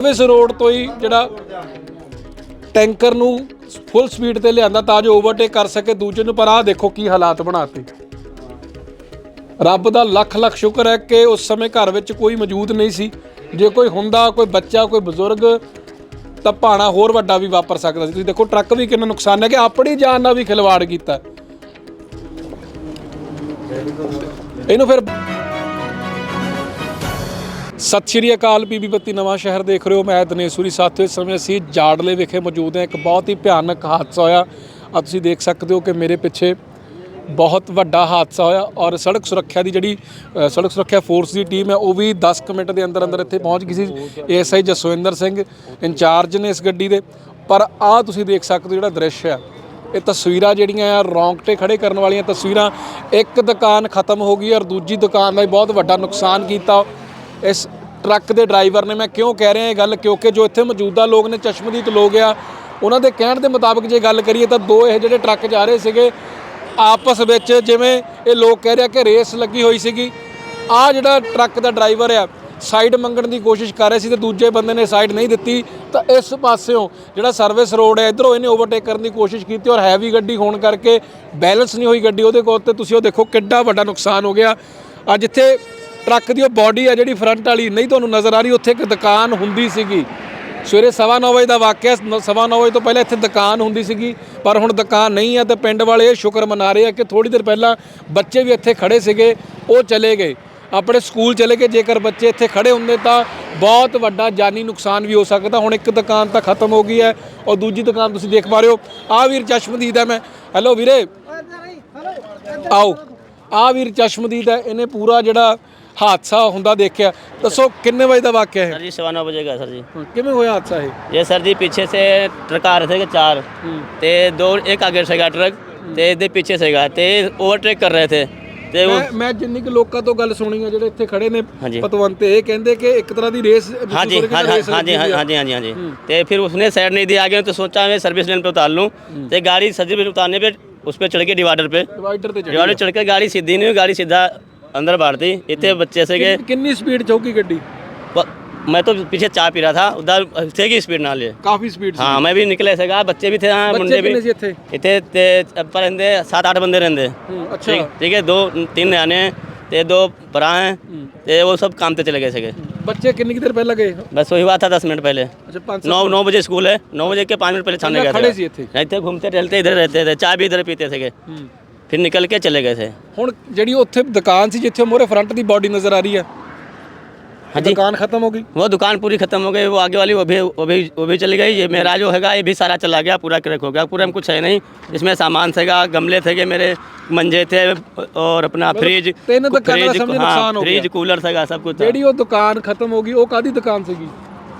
Service road ਤੋਂ ਹੀ ਜਿਹੜਾ tanker ਨੂੰ ਫੁੱਲ ਸਪੀਡ ਤੇ ਲਿਆਂਦਾ ਤਾਂ ਜੋ ਓਵਰਟੇਕ ਕਰ ਸਕੇ ਦੂਜੇ ਨੂੰ, ਪਰ ਆਹ ਦੇਖੋ ਕੀ ਹਾਲਾਤ ਬਣਾਤੇ। ਰੱਬ ਦਾ ਲੱਖ ਲੱਖ ਸ਼ੁਕਰ ਹੈ ਕਿ ਉਸ ਸਮੇਂ ਘਰ ਵਿੱਚ ਕੋਈ ਮੌਜੂਦ ਨਹੀਂ ਸੀ। ਜੇ ਕੋਈ ਹੁੰਦਾ, ਕੋਈ ਬੱਚਾ, ਕੋਈ ਬਜ਼ੁਰਗ, ਤਾਂ ਭਾਣਾ ਹੋਰ ਵੱਡਾ ਵੀ ਵਾਪਰ ਸਕਦਾ ਸੀ। ਤੁਸੀਂ ਦੇਖੋ, ਟਰੱਕ ਵੀ ਕਿੰਨਾ ਨੁਕਸਾਨ ਹੈ ਕਿ ਆਪਣੀ ਜਾਨ ਨਾਲ ਵੀ ਖਿਲਵਾੜ ਕੀਤਾ। ਇਹਨੂੰ ਫਿਰ ਸਤਿ ਸ਼੍ਰੀ ਅਕਾਲ ਬੀਬੀ ਬੱਤੀ ਨਵਾਂ ਸ਼ਹਿਰ ਦੇਖ ਰਹੇ ਹੋ। ਮੈਂ ਦਨੇਸ਼ੂਰੀ ਸਾਥੀਓ ਇਸ ਸਮੇਂ ਅਸੀਂ ਜਾੜਲੇ ਵਿਖੇ ਮੌਜੂਦ ਹਾਂ। ਇੱਕ ਬਹੁਤ ਹੀ ਭਿਆਨਕ ਹਾਦਸਾ ਹੋਇਆ। ਆ ਤੁਸੀਂ ਦੇਖ ਸਕਦੇ ਹੋ ਕਿ ਮੇਰੇ ਪਿੱਛੇ ਬਹੁਤ ਵੱਡਾ ਹਾਦਸਾ ਹੋਇਆ ਔਰ ਸੜਕ ਸੁਰੱਖਿਆ ਦੀ ਜਿਹੜੀ ਅ, ਸੜਕ ਸੁਰੱਖਿਆ ਫੋਰਸ ਦੀ ਟੀਮ ਹੈ ਉਹ ਵੀ 10 ਕੁ ਮਿੰਟ ਦੇ ਅੰਦਰ ਅੰਦਰ ਇੱਥੇ ਪਹੁੰਚ ਗਈ ਸੀ। ਏਐਸਆਈ ਜਸਵਿੰਦਰ ਸਿੰਘ ਇੰਚਾਰਜ ਨੇ ਇਸ ਗੱਡੀ ਦੇ। ਪਰ ਆ ਤੁਸੀਂ ਦੇਖ ਸਕਦੇ ਹੋ ਜਿਹੜਾ ਦ੍ਰਿਸ਼ ਹੈ ਇਹ ਤਸਵੀਰਾਂ ਜਿਹੜੀਆਂ ਆ ਰੌਂਗਟੇ ਖੜੇ ਕਰਨ ਵਾਲੀਆਂ ਤਸਵੀਰਾਂ। ਇੱਕ ਦੁਕਾਨ ਖਤਮ ਹੋ ਗਈ ਔਰ ਦੂਜੀ ਦੁਕਾਨ ਦਾ ਵੀ ਬਹੁਤ ਵੱਡਾ ਨੁਕਸਾਨ ਕੀਤਾ। ਇਸ ਟਰੱਕ ਦੇ ਡਰਾਈਵਰ ਨੇ, ਮੈਂ ਕਿਉਂ ਕਹਿ ਰਿਹਾ ਇਹ ਗੱਲ? ਕਿਉਂਕਿ ਜੋ ਇੱਥੇ ਮੌਜੂਦਾ ਲੋਕ ਨੇ, ਚਸ਼ਮਦੀਦ ਲੋਕ ਆ, ਉਹਨਾਂ ਦੇ ਕਹਿਣ ਦੇ ਮੁਤਾਬਕ ਜੇ ਗੱਲ ਕਰੀਏ ਤਾਂ ਦੋ ਇਹ ਜਿਹੜੇ ਟਰੱਕ ਜਾ ਰਹੇ ਸੀਗੇ, ਆਪਸ ਵਿੱਚ ਜਿਵੇਂ ਇਹ ਲੋਕ ਕਹਿ ਰਿਹਾ ਕਿ ਰੇਸ ਲੱਗੀ ਹੋਈ ਸੀਗੀ ਆ ਜਿਹੜਾ ਟਰੱਕ ਦਾ ਡਰਾਈਵਰ ਆ, ਸਾਈਡ ਮੰਗਣ ਦੀ ਕੋਸ਼ਿਸ਼ ਕਰ ਰਿਹਾ ਸੀ ਤੇ ਦੂਜੇ ਬੰਦੇ ਨੇ ਸਾਈਡ ਨਹੀਂ ਦਿੱਤੀ, ਤਾਂ ਇਸ ਪਾਸਿਓਂ ਜਿਹੜਾ ਸਰਵਿਸ ਰੋਡ ਹੈ ਇਧਰੋਂ ਇਹਨੇ ਓਵਰਟੇਕ ਕਰਨ ਦੀ ਕੋਸ਼ਿਸ਼ ਕੀਤੀ ਔਰ ਹੈਵੀ ਗੱਡੀ ਹੋਣ ਕਰਕੇ ਬੈਲੈਂਸ ਨਹੀਂ ਹੋਈ ਗੱਡੀ ਉਹਦੇ ਕੋਲ, ਤੇ ਤੁਸੀਂ ਉਹ ਦੇਖੋ ਕਿੱਡਾ ਵੱਡਾ ਨੁਕਸਾਨ ਹੋ ਗਿਆ। ਅੱਜ ਇੱਥੇ ਟਰੱਕ ਦੀ ਉਹ ਬਾਡੀ ਆ ਜਿਹੜੀ ਫਰੰਟ ਵਾਲੀ ਨਹੀਂ ਤੁਹਾਨੂੰ ਨਜ਼ਰ ਆ ਰਹੀ ਉੱਥੇ ਇੱਕ ਦੁਕਾਨ ਹੁੰਦੀ ਸੀਗੀ। ਸਵੇਰੇ ਸਵਾ ਨੌ ਵਜੇ ਦਾ ਵਾਕਿਆ ਨ- ਸਵਾ ਨੌ ਵਜੇ ਤੋਂ ਪਹਿਲਾਂ ਇੱਥੇ ਦੁਕਾਨ ਹੁੰਦੀ ਸੀਗੀ ਪਰ ਹੁਣ ਦੁਕਾਨ ਨਹੀਂ ਆ ਤੇ ਪਿੰਡ ਵਾਲੇ ਸ਼ੁਕਰ ਮਨਾ ਰਹੇ ਆ ਕਿ ਥੋੜੀ ਦੇਰ ਪਹਿਲਾਂ ਬੱਚੇ ਵੀ ਇੱਥੇ ਖੜੇ ਸੀਗੇ ਉਹ ਚਲੇ ਗਏ। ਆਪਣੇ ਸਕੂਲ ਚਲੇ ਗਏ ਜੇਕਰ ਬੱਚੇ ਇੱਥੇ ਖੜੇ ਹੁੰਦੇ ਤਾਂ ਬਹੁਤ ਵੱਡਾ ਜਾਨੀ ਨੁਕਸਾਨ ਵੀ ਹੋ ਸਕਦਾ। ਹੁਣ ਇੱਕ ਦੁਕਾਨ ਤਾਂ ਖਤਮ ਹੋ ਗਈ ਹੈ ਔਰ ਦੂਜੀ ਦੁਕਾਨ ਤੁਸੀਂ ਦੇਖ ਪਾ ਰਹੇ ਹੋ। ਆ ਵੀਰ ਚਸ਼ਮਦੀਦ ਹੈ ਮੈਂ। ਹੈਲੋ ਵੀਰੇ। ਆਓ। ਆ ਵੀਰ ਚਸ਼ਮਦੀਦ ਹੈ ਇਹਨੇ ਪੂਰਾ ਜਿਹੜਾ ਹਾਦਸਾ ਹੁੰਦਾ ਦੇਖਿਆ ਦੱਸੋ ਕਿੰਨੇ ਵਜੇ ਦਾ ਵਾਕਿਆ ਹੈ सर जी सवा नौ बजे का सर जी ਕਿਵੇਂ ਹੋਇਆ ਹਾਦਸਾ ਇਹ ये सर जी पीछे से ट्रक आ रहे थे चार ते दो एक आगे से गया ट्रक ते दे पीछे से गया ते ओवरटेक कर रहे थे ते वो ਮੈਂ ਮੈਂ ਜਿੰਨੀ ਕੁ ਲੋਕਾਂ ਤੋਂ ਗੱਲ ਸੁਣੀ ਆ ਜਿਹੜੇ ਇੱਥੇ ਖੜੇ ਨੇ ਹਾਂਜੀ। ਪਤਵੰਤ ਇਹ ਕਹਿੰਦੇ ਕਿ ਇੱਕ ਤਰ੍ਹਾਂ ਦੀ ਰੇਸ हाँ जी हाँ हाँ हाँ जी हाँ हाँ जी हाँ जी हाँ जी ते फिर उसने साइड नहीं दिया आगे तो सोचा मैं सर्विस लाइन पे उतार लूँ ते गाड़ी सर्विस पे उतारने पे उस पर चढ़ के डिवाइडर पे ਡਿਵਾਈਡਰ ਤੇ ਚੜੀ डिवाइडर चढ़ के गाड़ी सीधी नहीं हुई गाड़ी सीधा अंदर बाढ़ दी इतने बच्चे से गए ਕਿੰਨੀ ਸਪੀਡ ਚੌਕੀ ਗੱਡੀ प- मैं तो पीछे चाय पी रहा था उधर थे की स्पीड ना लिए ਕਾਫੀ ਸਪੀਡ ਸੀ हाँ मैं भी निकले सगा बच्चे भी थे हाँ ਬੱਚੇ मुंडे भी ਕਿੰਨੇ ਸੀ ਇੱਥੇ इतने ते पर रहते सात आठ बंदे रहते ਹੂੰ, ਅੱਛਾ ठीक ठीक है दो तीन नयाने हैं ते दो भरा हैं ते वो सब काम पे चले गए सके ਬੱਚੇ ਕਿੰਨੀ ਕੁ ਦੇਰ ਪਹਿਲਾਂ ਗਏ बस वही हुआ था दस मिनट पहले ਅੱਛਾ ਪੰਜ नौ नौ बजे स्कूल है नौ बजे के पाँच मिनट पहले छाने गए खड़े सी थे थे। रहते घूमते टहलते इधर रहते थे चाय भी इधर पीते थे ਹੂੰ। फिर निकल के चले गए थे ਹੁਣ ਜਿਹੜੀ ਉੱਥੇ ਦੁਕਾਨ ਸੀ ਜਿੱਥੇ ਮੋਰੇ ਫਰੰਟ ਦੀ ਬਾਡੀ ਨਜ਼ਰ ਆ ਰਹੀ ਹੈ हाँ जी ਦੁਕਾਨ ਖਤਮ ਹੋ ਗਈ वो दुकान पूरी खत्म हो गई वो आगे वाली वो भी वो भी वो भी चली गई ये मेरा जो हैगा ये भी सारा चला गया पूरा क्रैक हो गया पूरा में कुछ है नहीं इसमें सामान थेगा गमले थे मेरे मंजे थे और अपना फ्रिज तीन दुकानों का समझे नुकसान हो फ्रिज गया। कूलर थेगा सब कुछ था। ਜਿਹੜੀ ਉਹ ਦੁਕਾਨ ਖਤਮ ਹੋ ਗਈ ਉਹ ਕਾਦੀ ਦੁਕਾਨ ਸੀਗੀ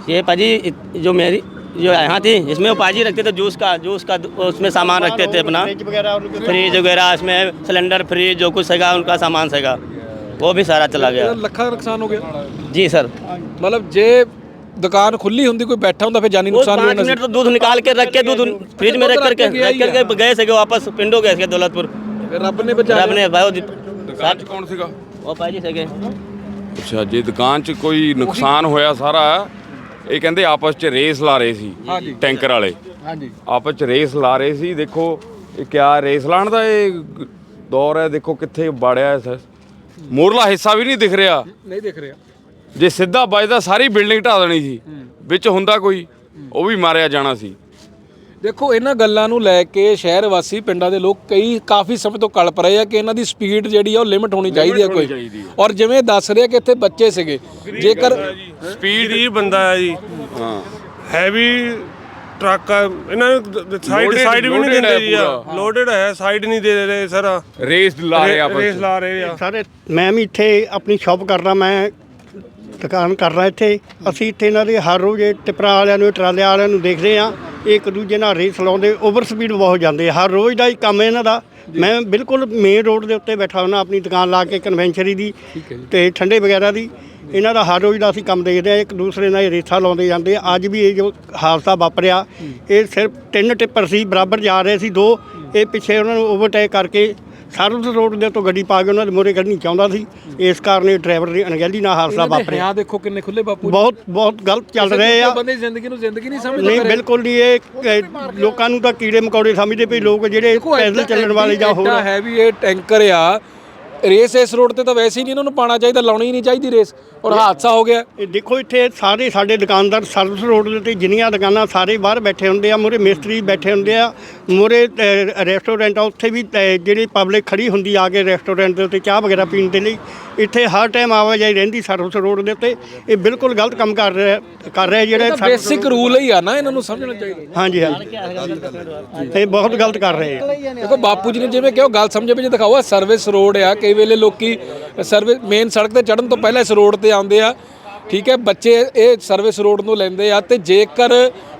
ये पाजी इत- जो मेरी जो यहाँ थी इसमें वो पाजी रखते थे जूस का जूस का उसमें सामान रखते थे अपना फ्रिज वगैरह इसमें सिलेंडर फ्रिज जो कुछ हैगा उनका सामान हैगा वो भी सारा चला गया ਇਹਦਾ ਲੱਖਾਂ ਦਾ ਨੁਕਸਾਨ ਹੋ ਗਿਆ जी सर ਮਤਲਬ ਜੇ ਦੁਕਾਨ ਖੁੱਲੀ ਹੁੰਦੀ ਕੋਈ ਬੈਠਾ ਹੁੰਦਾ ਫਿਰ ਜਾਨੀ वो ਨੁਕਸਾਨ ਵੀ पाँच होना मिनट तो दूध निकाल के रख के दूध फ्रिज में रख करके गया ही रख करके गए थे वापस पिंडो गए थे दौलतपुर ਸੀ ਰੱਬ ਨੇ ਬਚਾਇਆ रब ने भाई ਦੁਕਾਨ 'ਚ ਕੌਣ ਸੀਗਾ वो पाजी से गए ਅੱਛਾ ਜੇ ਦੁਕਾਨ 'ਚ ਕੋਈ ਨੁਕਸਾਨ ਹੋਇਆ ਸਾਰਾ ਇਹ ਕਹਿੰਦੇ ਆਪਸ 'ਚ ਰੇਸ ਲਾ ਰਹੇ ਸੀ ਹਾਂਜੀ। ਟੈਂਕਰ ਵਾਲੇ। ਹਾਂਜੀ। ਆਪਸ 'ਚ ਰੇਸ ਲਾ ਰਹੇ ਸੀ ਦੇਖੋ ਇਹ ਕਿਆ ਰੇਸ ਲਾਣ ਦਾ ਇਹ ਦੌਰ ਹੈ ਦੇਖੋ ਕਿੱਥੇ ਬਾੜਿਆ ਹੈ ਮੋਰਲਾ ਹਿੱਸਾ ਵੀ ਨਹੀਂ ਦਿਖ ਰਿਹਾ। ਨਹੀਂ ਦਿਖ ਰਿਹਾ। ਜੇ ਸਿੱਧਾ ਵੱਜਦਾ ਸਾਰੀ ਬਿਲਡਿੰਗ ਢਾ ਦੇਣੀ ਸੀ। ਵਿੱਚ ਹੁੰਦਾ ਕੋਈ ਉਹ ਵੀ ਮਾਰਿਆ ਜਾਣਾ ਸੀ। ਦੇਖੋ ਇਹਨਾਂ ਗੱਲਾਂ ਨੂੰ ਲੈ ਕੇ ਸ਼ਹਿਰ ਵਾਸੀ ਪਿੰਡਾਂ ਦੇ ਲੋਕ ਕਈ ਕਾਫੀ ਸਮੇਂ ਤੋਂ ਕਲਪ ਰਹੇ ਆ ਕਿ ਇਹਨਾਂ ਦੀ ਸਪੀਡ ਜਿਹੜੀ ਆ ਉਹ ਲਿਮਟ ਹੋਣੀ ਚਾਹੀਦੀ ਹੈ ਕੋਈ। ਔਰ ਜਿਵੇਂ ਦੱਸ ਰਹੇ ਆ ਕਿ ਇੱਥੇ ਬੱਚੇ ਸੀਗੇ ਜੇਕਰ ਸਪੀਡ ਹੀ ਬੰਦਾ ਹੈ ਜੀ। ਹਾਂ। ਹੈਵੀ ਟਰੱਕ ਆ। ਇਹਨਾਂ ਨੂੰ ਸਾਈਡ ਸਾਈਡ ਵੀ ਨਹੀਂ ਦਿੰਦੇ ਜੀ ਲੋਡਡ ਹੈ। ਸਾਈਡ ਨਹੀਂ ਦੇ ਰਹੇ ਸਰ। ਰੇਸ ਲਾ ਰਹੇ ਆਪਸ ਰੇਸ ਲਾ ਰਹੇ ਆ। ਸਾਰੇ ਮੈਂ ਵੀ ਇੱਥੇ ਆਪਣੀ ਸ਼ਾਪ ਕਰਦਾ ਮੈਂ ਦੁਕਾਨ ਕਰਦਾ ਇੱਥੇ। ਅਸੀਂ ਇੱਥੇ ਇਹਨਾਂ ਦੇ ਹਰ ਰੋਜ਼ ਇਹ ਟਿੱਪਰਾਂ ਵਾਲਿਆਂ ਨੂੰ ਟਰਾਲਿਆਂ ਵਾਲਿਆਂ ਨੂੰ ਦੇਖਦੇ ਆ ਇਹ ਇੱਕ ਦੂਜੇ ਨਾਲ ਰੇਸ ਲਾਉਂਦੇ ਓਵਰ ਸਪੀਡ ਬਹੁਤ ਜਾਂਦੇ। ਹਰ ਰੋਜ਼ ਦਾ ਹੀ ਕੰਮ ਹੈ ਇਹਨਾਂ ਦਾ। ਮੈਂ ਬਿਲਕੁਲ ਮੇਨ ਰੋਡ ਦੇ ਉੱਤੇ ਬੈਠਾ ਹੁੰਦਾ ਆਪਣੀ ਦੁਕਾਨ ਲਾ ਕੇ ਕਨਵੈਂਸ਼ਰੀ ਦੀ ਤੇ ਠੰਡੇ ਵਗੈਰਾ ਦੀ। ਇਹਨਾਂ ਦਾ ਹਰ ਰੋਜ਼ ਦਾ ਅਸੀਂ ਕੰਮ ਦੇਖਦੇ ਆ ਇੱਕ ਦੂਸਰੇ ਨਾਲ ਇਹ ਰੇਸਾਂ ਲਾਉਂਦੇ ਜਾਂਦੇ ਆ। ਅੱਜ ਵੀ ਇਹ ਜੋ ਹਾਦਸਾ ਵਾਪਰਿਆ ਇਹ ਸਿਰਫ ਤਿੰਨ ਟਿੱਪਰ ਸੀ ਬਰਾਬਰ ਜਾ ਰਹੇ ਸੀ ਦੋ। ਇਹ ਪਿੱਛੇ ਉਹਨਾਂ ਨੂੰ ਓਵਰਟੇਕ ਕਰਕੇ ਸਰਵਿਸ ਰੋਡ ਦੇ ਤੋਂ ਗੱਡੀ ਪਾ ਕੇ ਉਹਨਾਂ ਦੇ ਮੋਰੇ ਕੱਢਣੀ ਚਾਹੁੰਦਾ ਸੀ। ਇਸ ਕਾਰਨ ਇਹ ਡਰਾਈਵਰ ਦੀ ਅਣਗਹਿਲੀ ਨਾਲ ਹਾਦਸਾ ਵਾਪਰਿਆ। ਆ ਦੇਖੋ ਕਿੰਨੇ ਖੁੱਲੇ ਬਾਪੂ ਜੀ। ਬਹੁਤ ਬਹੁਤ ਗਲਤ ਚੱਲ ਰਹੇ ਆ। ਬੰਦੇ ਜ਼ਿੰਦਗੀ ਨੂੰ ਜ਼ਿੰਦਗੀ ਨਹੀਂ ਸਮਝਦੇ ਨਹੀਂ ਬਿਲਕੁਲ ਨਹੀਂ ਇਹ ਲੋਕਾਂ ਨੂੰ ਤਾਂ ਕੀੜੇ ਮਕੌੜੇ ਸਮਝਦੇ ਪਏ ਲੋਕ ਜਿਹੜੇ ਪੈਦਲ ਚੱਲਣ ਵਾਲੇ ਜਾਂ ਹੋਰ ਹੈ ਵੀ ਇਹ ਟੈਂਕਰ ਆ ਰੇਸ ਇਸ ਰੋਡ ਤੇ ਤਾਂ ਵੈਸੇ ਹੀ ਨਹੀਂ ਇਹਨਾਂ ਨੂੰ ਪਾਣਾ ਚਾਹੀਦਾ ਲਾਉਣੀ ਹੀ ਨਹੀਂ ਚਾਹੀਦੀ ਰੇਸ ਔਰ ਹਾਦਸਾ ਹੋ ਗਿਆ। ਇਹ ਦੇਖੋ ਇੱਥੇ ਸਾਰੇ ਸਾਡੇ ਦੁਕਾਨਦਾਰ ਸਰਵਿਸ ਰੋਡ ਦੇ ਉੱਤੇ ਜਿੰਨੀਆਂ ਦੁਕਾਨਾਂ ਸਾਰੇ ਬਾਹਰ ਬੈਠੇ ਹੁੰਦੇ ਆ ਮੂਹਰੇ ਮਿਸਤਰੀ ਬੈਠੇ ਹੁੰਦੇ ਆ ਮੂਹਰੇ ਅ, ਰੈਸਟੋਰੈਂਟ ਆ ਉੱਥੇ ਵੀ ਅ, ਜਿਹੜੀ ਪਬਲਿਕ ਖੜੀ ਹੁੰਦੀ ਆ ਕੇ ਰੈਸਟੋਰੈਂਟ ਦੇ ਉੱਤੇ ਚਾਹ ਵਗੈਰਾ ਪੀਣ ਦੇ ਲਈ ਇੱਥੇ ਹਰ ਟਾਈਮ ਆਵਾਜਾਈ ਰਹਿੰਦੀ ਸਰਵਿਸ ਰੋਡ ਦੇ ਉੱਤੇ ਇਹ ਬਿਲਕੁਲ ਗਲਤ ਕੰਮ ਕਰ ਰਿਹਾ ਕਰ ਰਿਹਾ ਜਿਹੜਾ ਬੇਸਿਕ ਰੂਲ ਹੀ ਆ ਨਾ ਇਹਨਾਂ ਨੂੰ ਸਮਝਣਾ ਚਾਹੀਦਾ। ਹਾਂਜੀ ਹਾਂਜੀ। ਇਹ ਬਹੁਤ ਗਲਤ ਕਰ ਰਹੇ ਆ। ਦੇਖੋ ਬਾਪੂ ਜੀ ਨੇ ਜਿਵੇਂ ਕਿਹਾ ਉਹ ਗੱਲ ਸਮਝੇ ਵਿੱਚ ਦਿਖਾਓ ਸਰਵਿਸ ਰੋਡ ਆ ਕਈ ਵੇਲੇ ਲੋਕੀ ਸਰਵਿਸ ਮੇਨ ਸੜਕ ਤੇ ਚੜਨ ਤੋਂ ਪਹਿਲਾਂ ਇਸ ਰੋਡ ਤੇ ਆਉਂਦੇ ਆ। ਠੀਕ ਹੈ, ਬੱਚੇ ਇਹ ਸਰਵਿਸ ਰੋਡ ਨੂੰ ਲੈਂਦੇ ਆ ਤੇ ਜੇਕਰ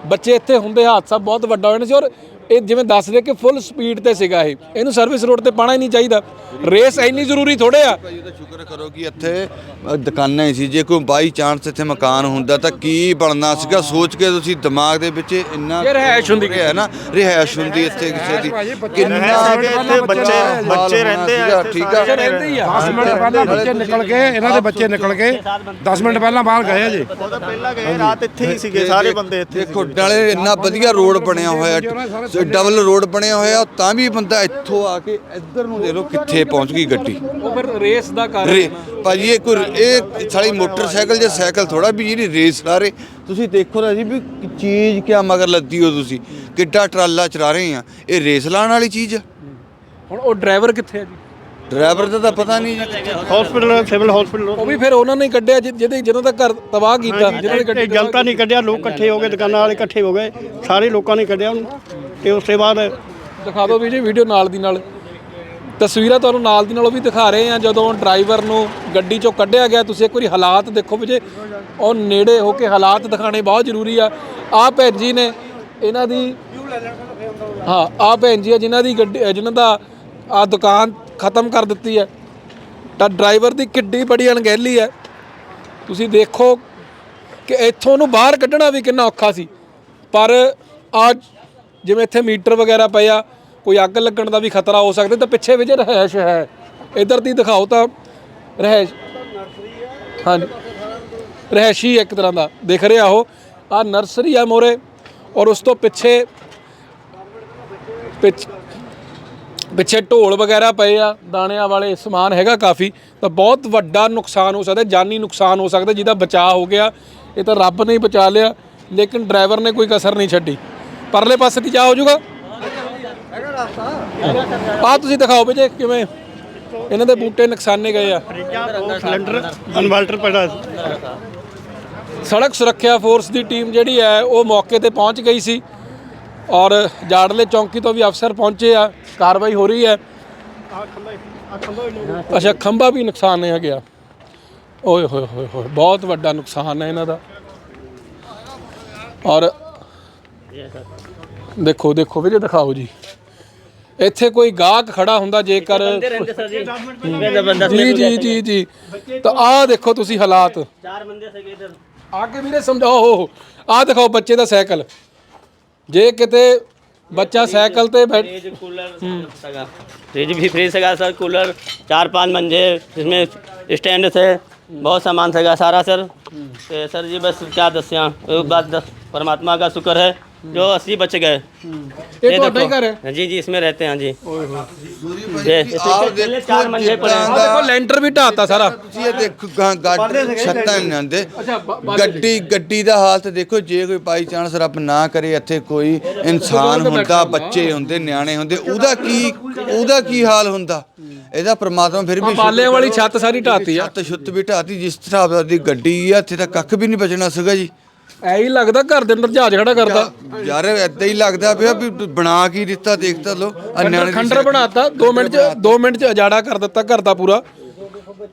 ਬੱਚੇ ਇੱਥੇ ਹੁੰਦੇ, ਹਾਦਸਾ ਬਹੁਤ ਵੱਡਾ ਹੋ ਜਾਣਾ ਸੀ ਔਰ ਇਹ ਜਿਵੇਂ ਦੱਸ ਰਹੇ ਕਿ ਫੁੱਲ ਸਪੀਡ ਤੇ ਸੀਗਾ ਇਹ। ਇਹਨੂੰ ਸਰਵਿਸ ਰੋਡ ਤੇ ਪਾਣਾ ਹੀ ਨਹੀਂ ਚਾਹੀਦਾ। ਰੇਸ ਇੰਨੀ ਜ਼ਰੂਰੀ ਥੋੜੇ ਆ। ਭਾਈ ਉਹਦਾ ਸ਼ੁਕਰ ਕਰੋ ਕਿ ਇੱਥੇ ਦੁਕਾਨਾਂ ਹੀ ਸੀ। ਜੇ ਕੋਈ ਬਾਈ ਚਾਂਸ ਇੱਥੇ ਮਕਾਨ ਹੁੰਦਾ ਤਾਂ ਕੀ ਬਣਨਾ ਸੀਗਾ? ਸੋਚ ਕੇ ਤੁਸੀਂ ਦਿਮਾਗ ਦੇ ਵਿੱਚ ਇੰਨਾ ਰਿਹਾਇਸ਼ ਹੁੰਦੀ ਹੈ ਨਾ? ਰਿਹਾਇਸ਼ ਹੁੰਦੀ ਇੱਥੇ ਕਿਸੇ ਦੀ। ਕਿੰਨਾ ਇੱਥੇ ਬੱਚੇ ਬੱਚੇ ਰਹਿੰਦੇ ਆ। ਠੀਕ ਆ ਰਹਿੰਦੇ ਹੀ ਆ 10 ਮਿੰਟ ਪਹਿਲਾਂ ਬੱਚੇ ਨਿਕਲ ਗਏ ਇਹਨਾਂ ਦੇ ਬੱਚੇ ਨਿਕਲ ਗਏ। 10 ਮਿੰਟ ਪਹਿਲਾਂ ਬਾਹਰ ਗਏ ਜੀ। ਉਹ ਤਾਂ ਪਹਿਲਾਂ ਗਏ ਰਾਤ ਇੱਥੇ ਹੀ ਸੀਗੇ ਸਾਰੇ ਬੰਦੇ ਇੱਥੇ ਦੇਖੋ ਨਾਲੇ ਇੰਨਾ ਵਧੀਆ ਰੋਡ ਬਣਿਆ ਹੋਇਆ। ਡਬਲ ਰੋਡ ਬਣਿਆ ਹੋਇਆ ਤਾਂ ਵੀ ਬੰਦਾ ਇੱਥੋਂ ਆ ਕੇ ਇੱਧਰ ਨੂੰ ਦੇ ਲੋ ਕਿੱਥੇ ਪਹੁੰਚ ਗਈ ਗੱਡੀ। ਉਹ ਫਿਰ ਰੇਸ ਦਾ ਕਾਰਨ ਰੇ ਭਾਜੀ ਇਹ ਕੋਈ ਇਹ ਸਾਲੀ ਮੋਟਰਸਾਈਕਲ ਜਾਂ ਸਾਈਕਲ ਥੋੜਾ ਵੀ ਜਿਹੜੀ ਰੇਸ ਲਾ ਰਹੇ ਤੁਸੀਂ ਦੇਖੋ ਨਾ ਜੀ ਵੀ ਕਿ ਚੀਜ਼ ਕਿਆ ਮਗਰ ਲੱਦੀ ਹੋ ਤੁਸੀਂ ਕਿੱਡਾ ਟਰਾਲਾ ਚਲਾ ਰਹੇ ਆ। ਇਹ ਰੇਸ ਲਾਉਣ ਵਾਲੀ ਚੀਜ਼ ਆ। ਹੁਣ ਉਹ ਡਰਾਈਵਰ ਕਿੱਥੇ ਆ ਜੀ? ਡਰਾਈਵਰ ਦਾ ਤਾਂ ਪਤਾ ਨਹੀਂ ਜੀ। ਹਸਪੀਟਲ ਸਿਵਲ ਹਸਪੀਟਲ ਉਹ ਵੀ ਫਿਰ ਉਹਨਾਂ ਨੇ ਹੀ ਕੱਢਿਆ ਜਿ- ਜਿਹਦੇ ਜਿਹਨਾਂ ਦਾ ਘਰ ਤਬਾਹ ਕੀਤਾ ਜਿਹਨਾਂ ਨੇ ਗੱਡੀ ਜਨਤਾ ਨਹੀਂ ਕੱਢਿਆ ਲੋਕ ਇਕੱਠੇ ਹੋ ਗਏ ਦੁਕਾਨਾਂ ਵਾਲੇ ਇਕੱਠੇ ਹੋ ਗਏ ਸਾਰੇ ਲੋਕਾਂ ਨੇ ਕੱਢਿਆ ਉਹਨੂੰ। ਤੇ ਉਸ ਤੋਂ ਬਾਅਦ ਦਿਖਾ ਦਿਓ ਵੀ ਜੀ ਵੀਡੀਓ ਨਾਲ ਦੀ ਨਾਲ। ਤਸਵੀਰਾਂ ਤੁਹਾਨੂੰ ਨਾਲ ਦੀ ਨਾਲ ਉਹ ਵੀ ਦਿਖਾ ਰਹੇ ਆ ਜਦੋਂ ਡਰਾਈਵਰ ਨੂੰ ਗੱਡੀ ਚੋਂ ਕੱਢਿਆ ਗਿਆ ਤੁਸੀਂ ਇੱਕ ਵਾਰੀ ਹਾਲਾਤ ਦੇਖੋ ਵੀ ਜੇ। ਉਹ ਨੇੜੇ ਹੋ ਕੇ ਹਾਲਾਤ ਦਿਖਾਣੇ ਬਹੁਤ ਜ਼ਰੂਰੀ ਆ। ਆ ਭੈਣ ਜੀ ਨੇ ਇਹਨਾਂ ਦੀ ਹਾਂ ਆ ਭੈਣ ਜੀ ਆ ਜਿਨ੍ਹਾਂ ਦੀ ਗੱਡੀ ਅ, ਜਿਨ੍ਹਾਂ ਦਾ ਆ ਦੁਕਾਨ ਖਤਮ ਕਰ ਦਿੱਤੀ ਹੈ। ਤਾਂ ਡਰਾਈਵਰ ਦੀ ਕਿੱਡੀ ਬੜੀ ਅਣਗਹਿਲੀ ਹੈ। ਤੁਸੀਂ ਦੇਖੋ ਕਿ ਇੱਥੋਂ ਨੂੰ ਬਾਹਰ ਕੱਢਣਾ ਵੀ ਕਿੰਨਾ ਔਖਾ ਸੀ। ਪਰ ਆ ਜਿਵੇਂ ਇੱਥੇ ਮੀਟਰ ਵਗੈਰਾ ਪਏ ਆ, ਕੋਈ ਅੱਗ ਲੱਗਣ ਦਾ ਵੀ ਖਤਰਾ ਹੋ ਸਕਦਾ, ਤਾਂ ਪਿੱਛੇ ਵਿੱਚ ਰਹਿਸ਼ ਹੈ। ਇਧਰ ਦੀ ਦਿਖਾਓ ਤਾਂ, ਰਹਿਸ਼। ਹਾਂਜੀ। ਰਹਿਸ਼ੀ ਇੱਕ ਤਰ੍ਹਾਂ ਦਾ, ਦੇਖ ਰਿਹਾ ਉਹ। ਆ ਨਰਸਰੀ ਆ ਮੋਰੇ, ਔਰ ਉਸ ਤੋਂ ਪਿੱਛੇ ਪਿੱਛੇ ਢੋਲ ਵਗੈਰਾ ਪਏ ਆ, ਦਾਣਿਆਂ ਵਾਲੇ ਸਮਾਨ ਹੈਗਾ ਕਾਫੀ, ਤਾਂ ਬਹੁਤ ਵੱਡਾ ਨੁਕਸਾਨ ਹੋ ਸਕਦਾ, ਜਾਨੀ ਨੁਕਸਾਨ ਹੋ ਸਕਦਾ, ਜਿਹਦਾ ਬਚਾਅ ਹੋ ਗਿਆ। ਇਹ ਤਾਂ ਰੱਬ ਨੇ ਹੀ ਬਚਾ ਲਿਆ, ਲੇਕਿਨ ਡਰਾਈਵਰ ਨੇ ਕੋਈ ਕਸਰ ਨਹੀਂ ਛੱਡੀ। ਪਰਲੇ ਪਾਸੇ ਦੀ ਜਾ ਹੋ ਜਾਊਗਾ। ਆ ਤੁਸੀਂ ਦਿਖਾਓ ਵੀ ਜੇ ਕਿਵੇਂ ਇਹਨਾਂ ਦੇ ਬੂਟੇ ਨੁਕਸਾਨੇ ਗਏ ਆ। ਸਿਲੰਡਰ ਇਨਵਰਟਰ ਪੜਾ ਸੜਕ ਸੁਰੱਖਿਆ ਫੋਰਸ ਦੀ ਟੀਮ ਜਿਹੜੀ ਹੈ ਉਹ ਮੌਕੇ ਤੇ ਪਹੁੰਚ ਗਈ ਸੀ ਔਰ ਜਾੜਲੇ ਚੌਂਕੀ ਤੋਂ ਵੀ ਅਫਸਰ ਪਹੁੰਚੇ ਆ। ਕਾਰਵਾਈ ਹੋ ਰਹੀ ਹੈ। ਅੱਛਾ ਖੰਭਾ ਵੀ ਨੁਕਸਾਨ ਹੈ ਗਿਆ ਓਏ ਹੋਏ ਹੋਏ ਹੋਏ ਬਹੁਤ ਵੱਡਾ ਨੁਕਸਾਨ ਹੈ ਇਹਨਾਂ ਦਾ। ਔਰ ਦੇਖੋ ਦੇਖੋ ਵੀਰੇ ਦਿਖਾਓ ਜੀ ਇੱਥੇ ਕੋਈ ਗਾਹਕ ਖੜਾ ਹੁੰਦਾ ਜੇਕਰ रहते सर जी मैं बंदा ਜੀ ਜੀ ਜੀ ਜੀ ਤਾਂ ਆਹ ਦੇਖੋ ਤੁਸੀਂ ਹਾਲਾਤ चार बंदे से गए इधर ਆ ਕੇ ਵੀਰੇ ਸਮਝਾਓ ਆਹ ਦਿਖਾਓ ਬੱਚੇ ਦਾ ਸਾਈਕਲ ਜੇ ਕਿਤੇ ਬੱਚਾ ਸਾਈਕਲ ਤੇ ਬੈਠ फ्रिज कूलर सगा फ्रिज भी फ्रिज सगा सर कूलर चार पांच मंजे इसमें स्टैंड थे ਬਹੁਤ ਸਮਾਨ ਸੀਗਾ ਸਾਰਾ ਸਰ ਤੇ ਸਰ ਜੀ ਬਸ ਕੀ ਦੱਸਿਆ ਉਹ ਬਾਤ ਦੱਸ ਪਰਮਾਤਮਾ ਦਾ ਸ਼ੁਕਰ ਹੈ ਜੋ 80 ਬਚ ਗਏ ਇਹ ਤੁਹਾਡਾ ਹੀ ਘਰ ਹੈ ਜੀ ਜੀ ਇਸਮੇ ਰਹਤੇ ਹਾਂ ਜੀ ਓਏ ਹੋਏ ਜੀ ਚਾਰ ਪਰ ਦੇਖੋ ਲੈਂਟਰ ਵੀ ਢਾਤਾ ਸਾਰਾ ਗੱਡੀ ਗੱਡੀ ਦਾ ਹਾਲਤ ਦੇਖੋ ਜੇ ਕੋਈ ਪਾਈ ਚਾਂਸ ਨਾ ਕਰੇ ਇੱਥੇ ਕੋਈ ਇਨਸਾਨ ਹੁੰਦਾ ਬੱਚੇ ਹੁੰਦੇ ਨਿਆਣੇ ਹੁੰਦੇ ਉਹਦਾ ਕੀ ਉਹਦਾ ਕੀ ਹਾਲ ਹੁੰਦਾ ਇਹਦਾ ਪ੍ਰਮਾਤਮਾ ਫਿਰ ਵੀ ਬਾਲਿਆਂ ਵਾਲੀ ਛੱਤ ਸਾਰੀ ਢਾਤੀ ਆ। ਛੱਤ ਛੁੱਤ ਵੀ ਢਾਤੀ ਜਿਸ ਤਰ੍ਹਾਂ ਦੀ ਗੱਡੀ ਆ ਇੱਥੇ ਤਾਂ ਕੱਖ ਵੀ ਨਹੀਂ ਬਚਣਾ ਸੀਗਾ ਜੀ। ਐ ਹੀ ਲੱਗਦਾ ਘਰ ਦੇ ਅੰਦਰ ਜਹਾਜ਼ ਖੜਾ ਕਰਦਾ। ਯਾਰ ਏਦਾਂ ਹੀ ਲੱਗਦਾ ਪਿਆ ਵੀ ਬਣਾ ਕੀ ਦਿੱਤਾ ਦੇਖ ਤਾਂ ਲੋ ਆ ਨਿਆਣੇ ਦੀ ਖੰਡਰ ਬਣਾਤਾ 2 ਮਿੰਟ ਚ 2 ਮਿੰਟ ਚ ਅਜਾੜਾ ਕਰ ਦਿੱਤਾ ਘਰ ਦਾ ਪੂਰਾ।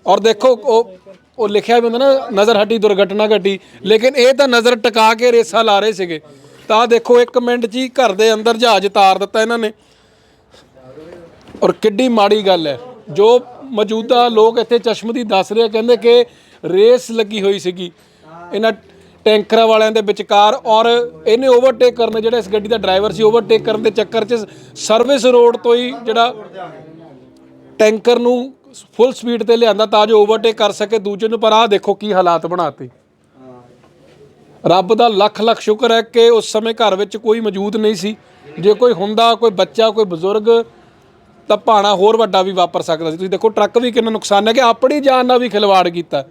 ਔਰ ਦੇਖੋ ਉਹ ਉਹ ਲਿਖਿਆ ਵੀ ਹੁੰਦਾ ਨਾ ਨਜ਼ਰ ਹੱਟੀ ਦੁਰਘਟਨਾ ਘਟੀ। ਲੇਕਿਨ ਇਹ ਤਾਂ ਨਜ਼ਰ ਟਿਕਾ ਕੇ ਰੇਸਾ ਲਾ ਰਹੇ ਸੀਗੇ। ਤਾਂ ਦੇਖੋ 1 ਮਿੰਟ ਚ ਹੀ ਘਰ ਦੇ ਅੰਦਰ ਜਹਾਜ਼ ਤਾਰ ਦਿੱਤਾ ਇਹਨਾਂ ਨੇ। ਔਰ ਕਿੱਡੀ ਮਾੜੀ ਗੱਲ ਹੈ। ਜੋ ਮੌਜੂਦਾ ਲੋਕ ਇੱਥੇ ਚਸ਼ਮਦੀ ਦੱਸ ਰਹੇ ਆ, ਕਹਿੰਦੇ ਕਿ ਰੇਸ ਲੱਗੀ ਹੋਈ ਸੀਗੀ। ਇਹਨਾਂ ਟੈਂਕਰਾਂ ਵਾਲਿਆਂ ਦੇ ਵਿਚਕਾਰ ਔਰ ਇਹਨੇ ਓਵਰਟੇਕ ਕਰਨ ਜਿਹੜਾ ਇਸ ਗੱਡੀ ਦਾ ਡਰਾਈਵਰ ਸੀ ਓਵਰਟੇਕ ਕਰਨ ਦੇ ਚੱਕਰ 'ਚ ਸਰਵਿਸ ਰੋਡ ਤੋਂ ਹੀ ਜਿਹੜਾ ਟੈਂਕਰ ਨੂੰ ਫੁੱਲ ਸਪੀਡ ਤੇ ਲਿਆਂਦਾ ਤਾਂ ਜੋ ਓਵਰਟੇਕ ਕਰ ਸਕੇ। ਦੂਜੇ ਨੂੰ ਪਰ ਆਹ ਦੇਖੋ ਕੀ ਹਾਲਾਤ ਬਣਾਤੇ। ਰੱਬ ਦਾ ਲੱਖ ਲੱਖ ਸ਼ੁਕਰ ਹੈ ਕਿ ਉਸ ਸਮੇਂ ਘਰ ਵਿੱਚ ਕੋਈ ਮੌਜੂਦ ਨਹੀਂ ਸੀ। ਜੇ ਕੋਈ ਹੁੰਦਾ ਕੋਈ ਬੱਚਾ ਕੋਈ ਬਜ਼ੁਰਗ ਤਾਂ ਭਾਣਾ ਹੋਰ ਵੱਡਾ ਵੀ ਵਾਪਰ ਸਕਦਾ ਸੀ ਤੁਸੀਂ ਦੇਖੋ ਟਰੱਕ ਵੀ ਕਿੰਨਾ ਨੁਕਸਾਨ ਹੈ ਕਿ ਆਪਣੀ ਜਾਨ ਨਾਲ ਵੀ ਖਿਲਵਾੜ ਕੀਤਾ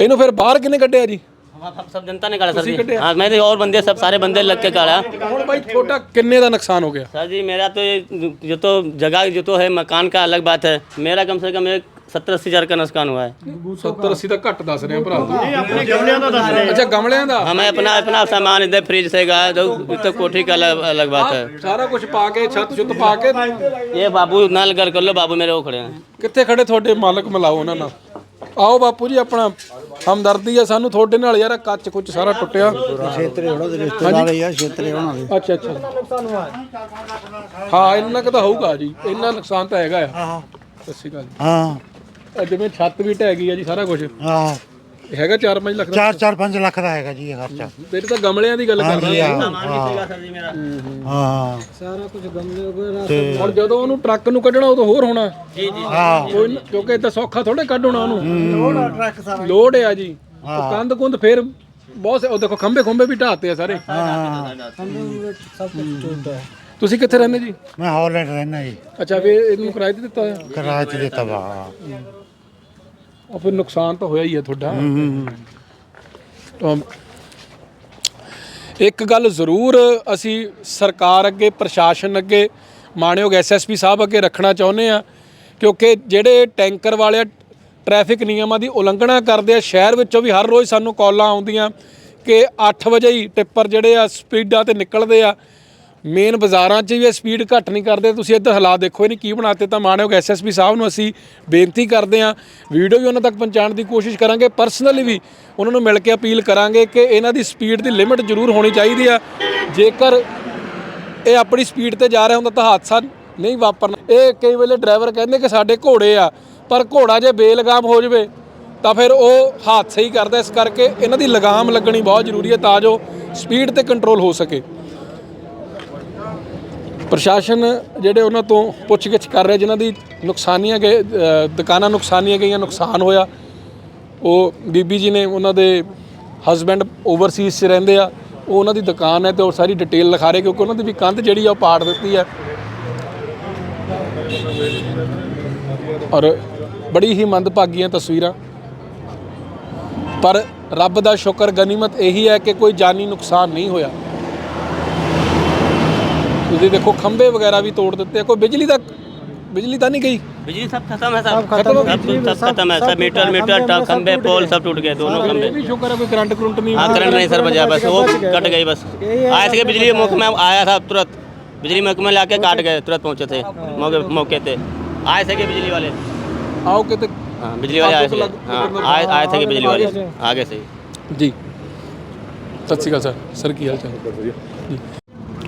ਇਹਨੂੰ ਫਿਰ ਬਾਹਰ ਕਿਨੇ ਕੱਢਿਆ ਜੀ हम सब जनता ने काटा सर उसी जी कटे? हाँ मैंने और बंदे सब सारे बंदे लग के काटा ਹੁਣ ਬਾਈ ਤੁਹਾਡਾ ਕਿੰਨੇ ਦਾ ਨੁਕਸਾਨ ਹੋ ਗਿਆ सर जी मेरा तो ये जो तो जगह जो तो है मकान का अलग बात है मेरा कम से कम एक सत्तर अस्सी हज़ार का नुकसान हुआ है 70 80 ਤਾਂ ਘੱਟ ਦੱਸ ਰਹੇ ਆ ਭਰਾ ਤੂੰ ਆਪਣੇ ਗਮਲਿਆਂ ਦਾ ਦੱਸ ਰਹੇ ਅੱਛਾ ਗਮਲਿਆਂ ਦਾ हमें अपना अपना सामान इधर फ्रिज से गा जो तो कोठी का अलग अलग बात है ਸਾਰਾ ਕੁਝ ਪਾ ਕੇ ਛੱਤ ਛੁੱਤ ਪਾ ਕੇ ये बाबू नाल कर कर लो बाबू मेरे वो खड़े हैं ਕਿੱਥੇ ਖੜੇ ਤੁਹਾਡੇ ਮਾਲਕ ਮਿਲਾਓ ਉਹਨਾਂ ਨਾਲ ਆਓ ਬਾਪੂ ਜੀ ਆਪਣਾ ਹਮਦਰਦੀ ਆ ਸਾਨੂੰ ਤੁਹਾਡੇ ਨਾਲ ਯਾਰ ਆਹ ਕੱਚ ਕੁੱਚ ਸਾਰਾ ਟੁੱਟਿਆ ਛੇਤਰੇ ਉਹਨਾਂ ਦੇ ਰਿਸ਼ਤੇਦਾਰ ਹੀ ਆ ਛੇਤਰੇ ਉਹਨਾਂ ਦੇ ਅੱਛਾ ਅੱਛਾ ਹਾਂ ਇੰਨਾ ਕੁ ਤਾਂ ਹੋਊਗਾ ਜੀ ਇੰਨਾ ਨੁਕਸਾਨ ਤਾਂ ਹੈਗਾ ਆ ਸਤਿ ਸ਼੍ਰੀ ਅਕਾਲ ਜੀ ਹਾਂ ਅਹ ਜਿਵੇਂ ਛੱਤ ਵੀ ਢਹਿ ਗਈ ਆ ਜੀ ਸਾਰਾ ਕੁਝ ਹਾਂ। ਹੈਗਾ 4-5 ਲੱਖ ਦਾ? 4-4-5 ਲੱਖ ਦਾ ਹੈਗਾ ਜੀ ਇਹ ਖਰਚਾ। ਤੇਰੇ ਤਾਂ ਗਮਲਿਆਂ ਦੀ ਗੱਲ ਕਰ ਹਾਂ। ਹਾਂ। ਸਾਰਾ ਕੁਝ ਗਮਲੇ ਵਗੈਰਾ ਹੁਣ ਜਦੋਂ ਉਹਨੂੰ ਟਰੱਕ ਨੂੰ ਕੱਢਣਾ ਉਦੋਂ ਹੋਰ ਹੋਣਾ। ਹਾਂ। ਕੋਈ ਕਿਉਂਕਿ ਇਹ ਸੌਖਾ ਥੋੜੇ ਕੱਢਣਾ ਉਹਨੂੰ। ਲੋਡ ਆ ਜੀ। ਉਹ ਕੰਧ ਕੁੰਦ ਫੇਰ ਬਹੁਤ ਸੇ ਉਹ ਦੇਖੋ ਖੰਬੇ ਖੰਬੇ ਵੀ ਢਾਤੇ ਆ ਸਾਰੇ। ਹਾਂ। ਸਭ ਕੁਝ ਟੁੱਟਦਾ। ਹੈ ਤੁਸੀਂ ਕਿੱਥੇ ਰਹਿੰਦੇ ਜੀ? ਮੈਂ ਹਾਲੈਂਡ ਰਹਿਣਾ ਜੀ। ਅੱਛਾ ਵੀ ਇਹਨੂੰ ਕਿਰਾਏ ਤੇ ਦਿੱਤਾ ਹੋਇਆ? ਕਿਰਾਏ ਤੇ ਦਿੱਤਾ ਵਾ ਉਹ ਫਿਰ ਨੁਕਸਾਨ ਤਾਂ ਹੋਇਆ ਹੀ ਹੈ ਤੁਹਾਡਾ ਤਾਂ ਇੱਕ ਗੱਲ ਜ਼ਰੂਰ ਅਸੀਂ ਸਰਕਾਰ ਅੱਗੇ ਪ੍ਰਸ਼ਾਸਨ ਅੱਗੇ ਮਾਣਯੋਗ ਐਸਐਸਪੀ ਸਾਹਿਬ ਅੱਗੇ ਰੱਖਣਾ ਚਾਹੁੰਦੇ ਆ ਕਿਉਂਕਿ ਜਿਹੜੇ ਟੈਂਕਰ ਵਾਲੇ ਟ੍ਰੈਫਿਕ ਨਿਯਮਾਂ ਦੀ ਉਲੰਘਣਾ ਕਰਦੇ ਆ ਸ਼ਹਿਰ ਵਿੱਚੋਂ ਵੀ ਹਰ ਰੋਜ਼ ਸਾਨੂੰ ਕਾਲਾਂ ਆਉਂਦੀਆਂ ਕਿ 8 ਵਜੇ ਹੀ ਟਿੱਪਰ ਜਿਹੜੇ ਆ ਸਪੀਡਾਂ ਤੇ ਨਿਕਲਦੇ ਆ ਮੇਨ ਬਾਜ਼ਾਰਾਂ 'ਚ ਵੀ ਇਹ ਸਪੀਡ ਘੱਟ ਨਹੀਂ ਕਰਦੇ, ਤੁਸੀਂ ਇੱਧਰ ਹਾਲਾਤ ਦੇਖੋ ਇਹਨੇ ਕੀ ਬਣਾਤੇ ਤਾਂ ਮਾਣਯੋਗ ਐਸਐਸਪੀ ਸਾਹਿਬ ਨੂੰ ਅਸੀਂ ਬੇਨਤੀ ਕਰਦੇ ਹਾਂ। ਵੀਡੀਓ ਵੀ ਉਹਨਾਂ ਤੱਕ ਪਹੁੰਚਾਉਣ ਦੀ ਕੋਸ਼ਿਸ਼ ਕਰਾਂਗੇ। ਪਰਸਨਲੀ ਵੀ ਉਹਨਾਂ ਨੂੰ ਮਿਲ ਕੇ ਅਪੀਲ ਕਰਾਂਗੇ ਕਿ ਇਹਨਾਂ ਦੀ ਸਪੀਡ ਦੀ ਲਿਮਿਟ ਜ਼ਰੂਰ ਹੋਣੀ ਚਾਹੀਦੀ ਆ ਜੇਕਰ ਇਹ ਆਪਣੀ ਸਪੀਡ ਤੇ ਜਾ ਰਿਹਾ ਹੁੰਦਾ ਤਾਂ ਹਾਦਸਾ ਨਹੀਂ ਵਾਪਰਨਾ। ਇਹ ਕਈ ਵੇਲੇ ਡਰਾਈਵਰ ਕਹਿੰਦੇ ਕਿ ਸਾਡੇ ਘੋੜੇ ਆ, ਪਰ ਘੋੜਾ ਜੇ ਬੇਲਗਾਮ ਹੋ ਜਾਵੇ ਤਾਂ ਫਿਰ ਉਹ ਹਾਦਸੇ ਹੀ ਕਰਦਾ। ਇਸ ਕਰਕੇ ਇਹਨਾਂ ਦੀ ਲਗਾਮ ਲੱਗਣੀ ਬਹੁਤ ਜ਼ਰੂਰੀ ਹੈ ਤਾਂ ਜੋ ਸਪੀਡ ਤੇ ਕੰਟਰੋਲ ਹੋ ਸਕੇ। ਪ੍ਰਸ਼ਾਸਨ ਜਿਹੜੇ ਉਹਨਾਂ ਤੋਂ ਪੁੱਛਗਿੱਛ ਕਰ ਰਿਹਾ, ਜਿਨ੍ਹਾਂ ਦੀ ਨੁਕਸਾਨੀਆਂ ਗਏ ਦੁਕਾਨਾਂ ਨੁਕਸਾਨੀਆਂ ਗਈਆਂ, ਨੁਕਸਾਨ ਹੋਇਆ। ਉਹ ਬੀਬੀ ਜੀ ਨੇ ਉਹਨਾਂ ਦੇ ਹਸਬੈਂਡ ਓਵਰਸੀਜ਼ 'ਚ ਰਹਿੰਦੇ ਆ। ਉਹ ਉਹਨਾਂ ਦੀ ਦੁਕਾਨ ਹੈ ਤੇ ਉਹ ਸਾਰੀ ਡਿਟੇਲ ਲਿਖਾ ਰਹੇ, ਕਿਉਂਕਿ ਉਹਨਾਂ ਦੀ ਵੀ ਕੰਧ ਜਿਹੜੀ ਆ ਉਹ ਪਾੜ ਦਿੱਤੀ ਹੈ। ਔਰ ਬੜੀ ਹੀ ਮੰਦਭਾਗੀਆਂ ਤਸਵੀਰਾਂ। ਪਰ ਰੱਬ ਦਾ ਸ਼ੁਕਰ, ਗਨੀਮਤ ਇਹੀ ਹੈ ਕਿ ਕੋਈ ਜਾਨੀ ਨੁਕਸਾਨ ਨਹੀਂ ਹੋਇਆ। ਤੁਸੀਂ ਦੇਖੋ ਖੰਭੇ ਵਗੈਰਾ ਵੀ ਤੋੜ ਦਿੱਤੇ ਆ ਕੋਈ ਬਿਜਲੀ ਦਾ ਬਿਜਲੀ ਤਾਂ ਨਹੀਂ ਗਈ बिजली सब खत्म है सब खत्म सब कुछ सब खत्म है सब मीटर मीटर ट- खंबे पोल सब टूट गए दोनों खंबे ਇਹ ਵੀ ਸ਼ੁਕਰ ਹੈ ਕੋਈ ਕਰੰਟ ਕਰੰਟ नहीं हाँ करंट नहीं सर बजा बस वो कट गई बस आए थे कि बिजली महकमा आया था तुरंत बिजली महकमा लाके काट गए तुरंत पहुंचे थे मौके मौके थे आए थे कि बिजली वाले ਆਓ ਕਿਤੇ हाँ बिजली वाले आए थे हाँ आए आए थे कि बिजली वाले आगे से ही ਜੀ ਸਤਿ ਸ਼੍ਰੀ ਅਕਾਲ ਸਰ ਸਰ ਕੀ ਹਾਲ ਚਾਲ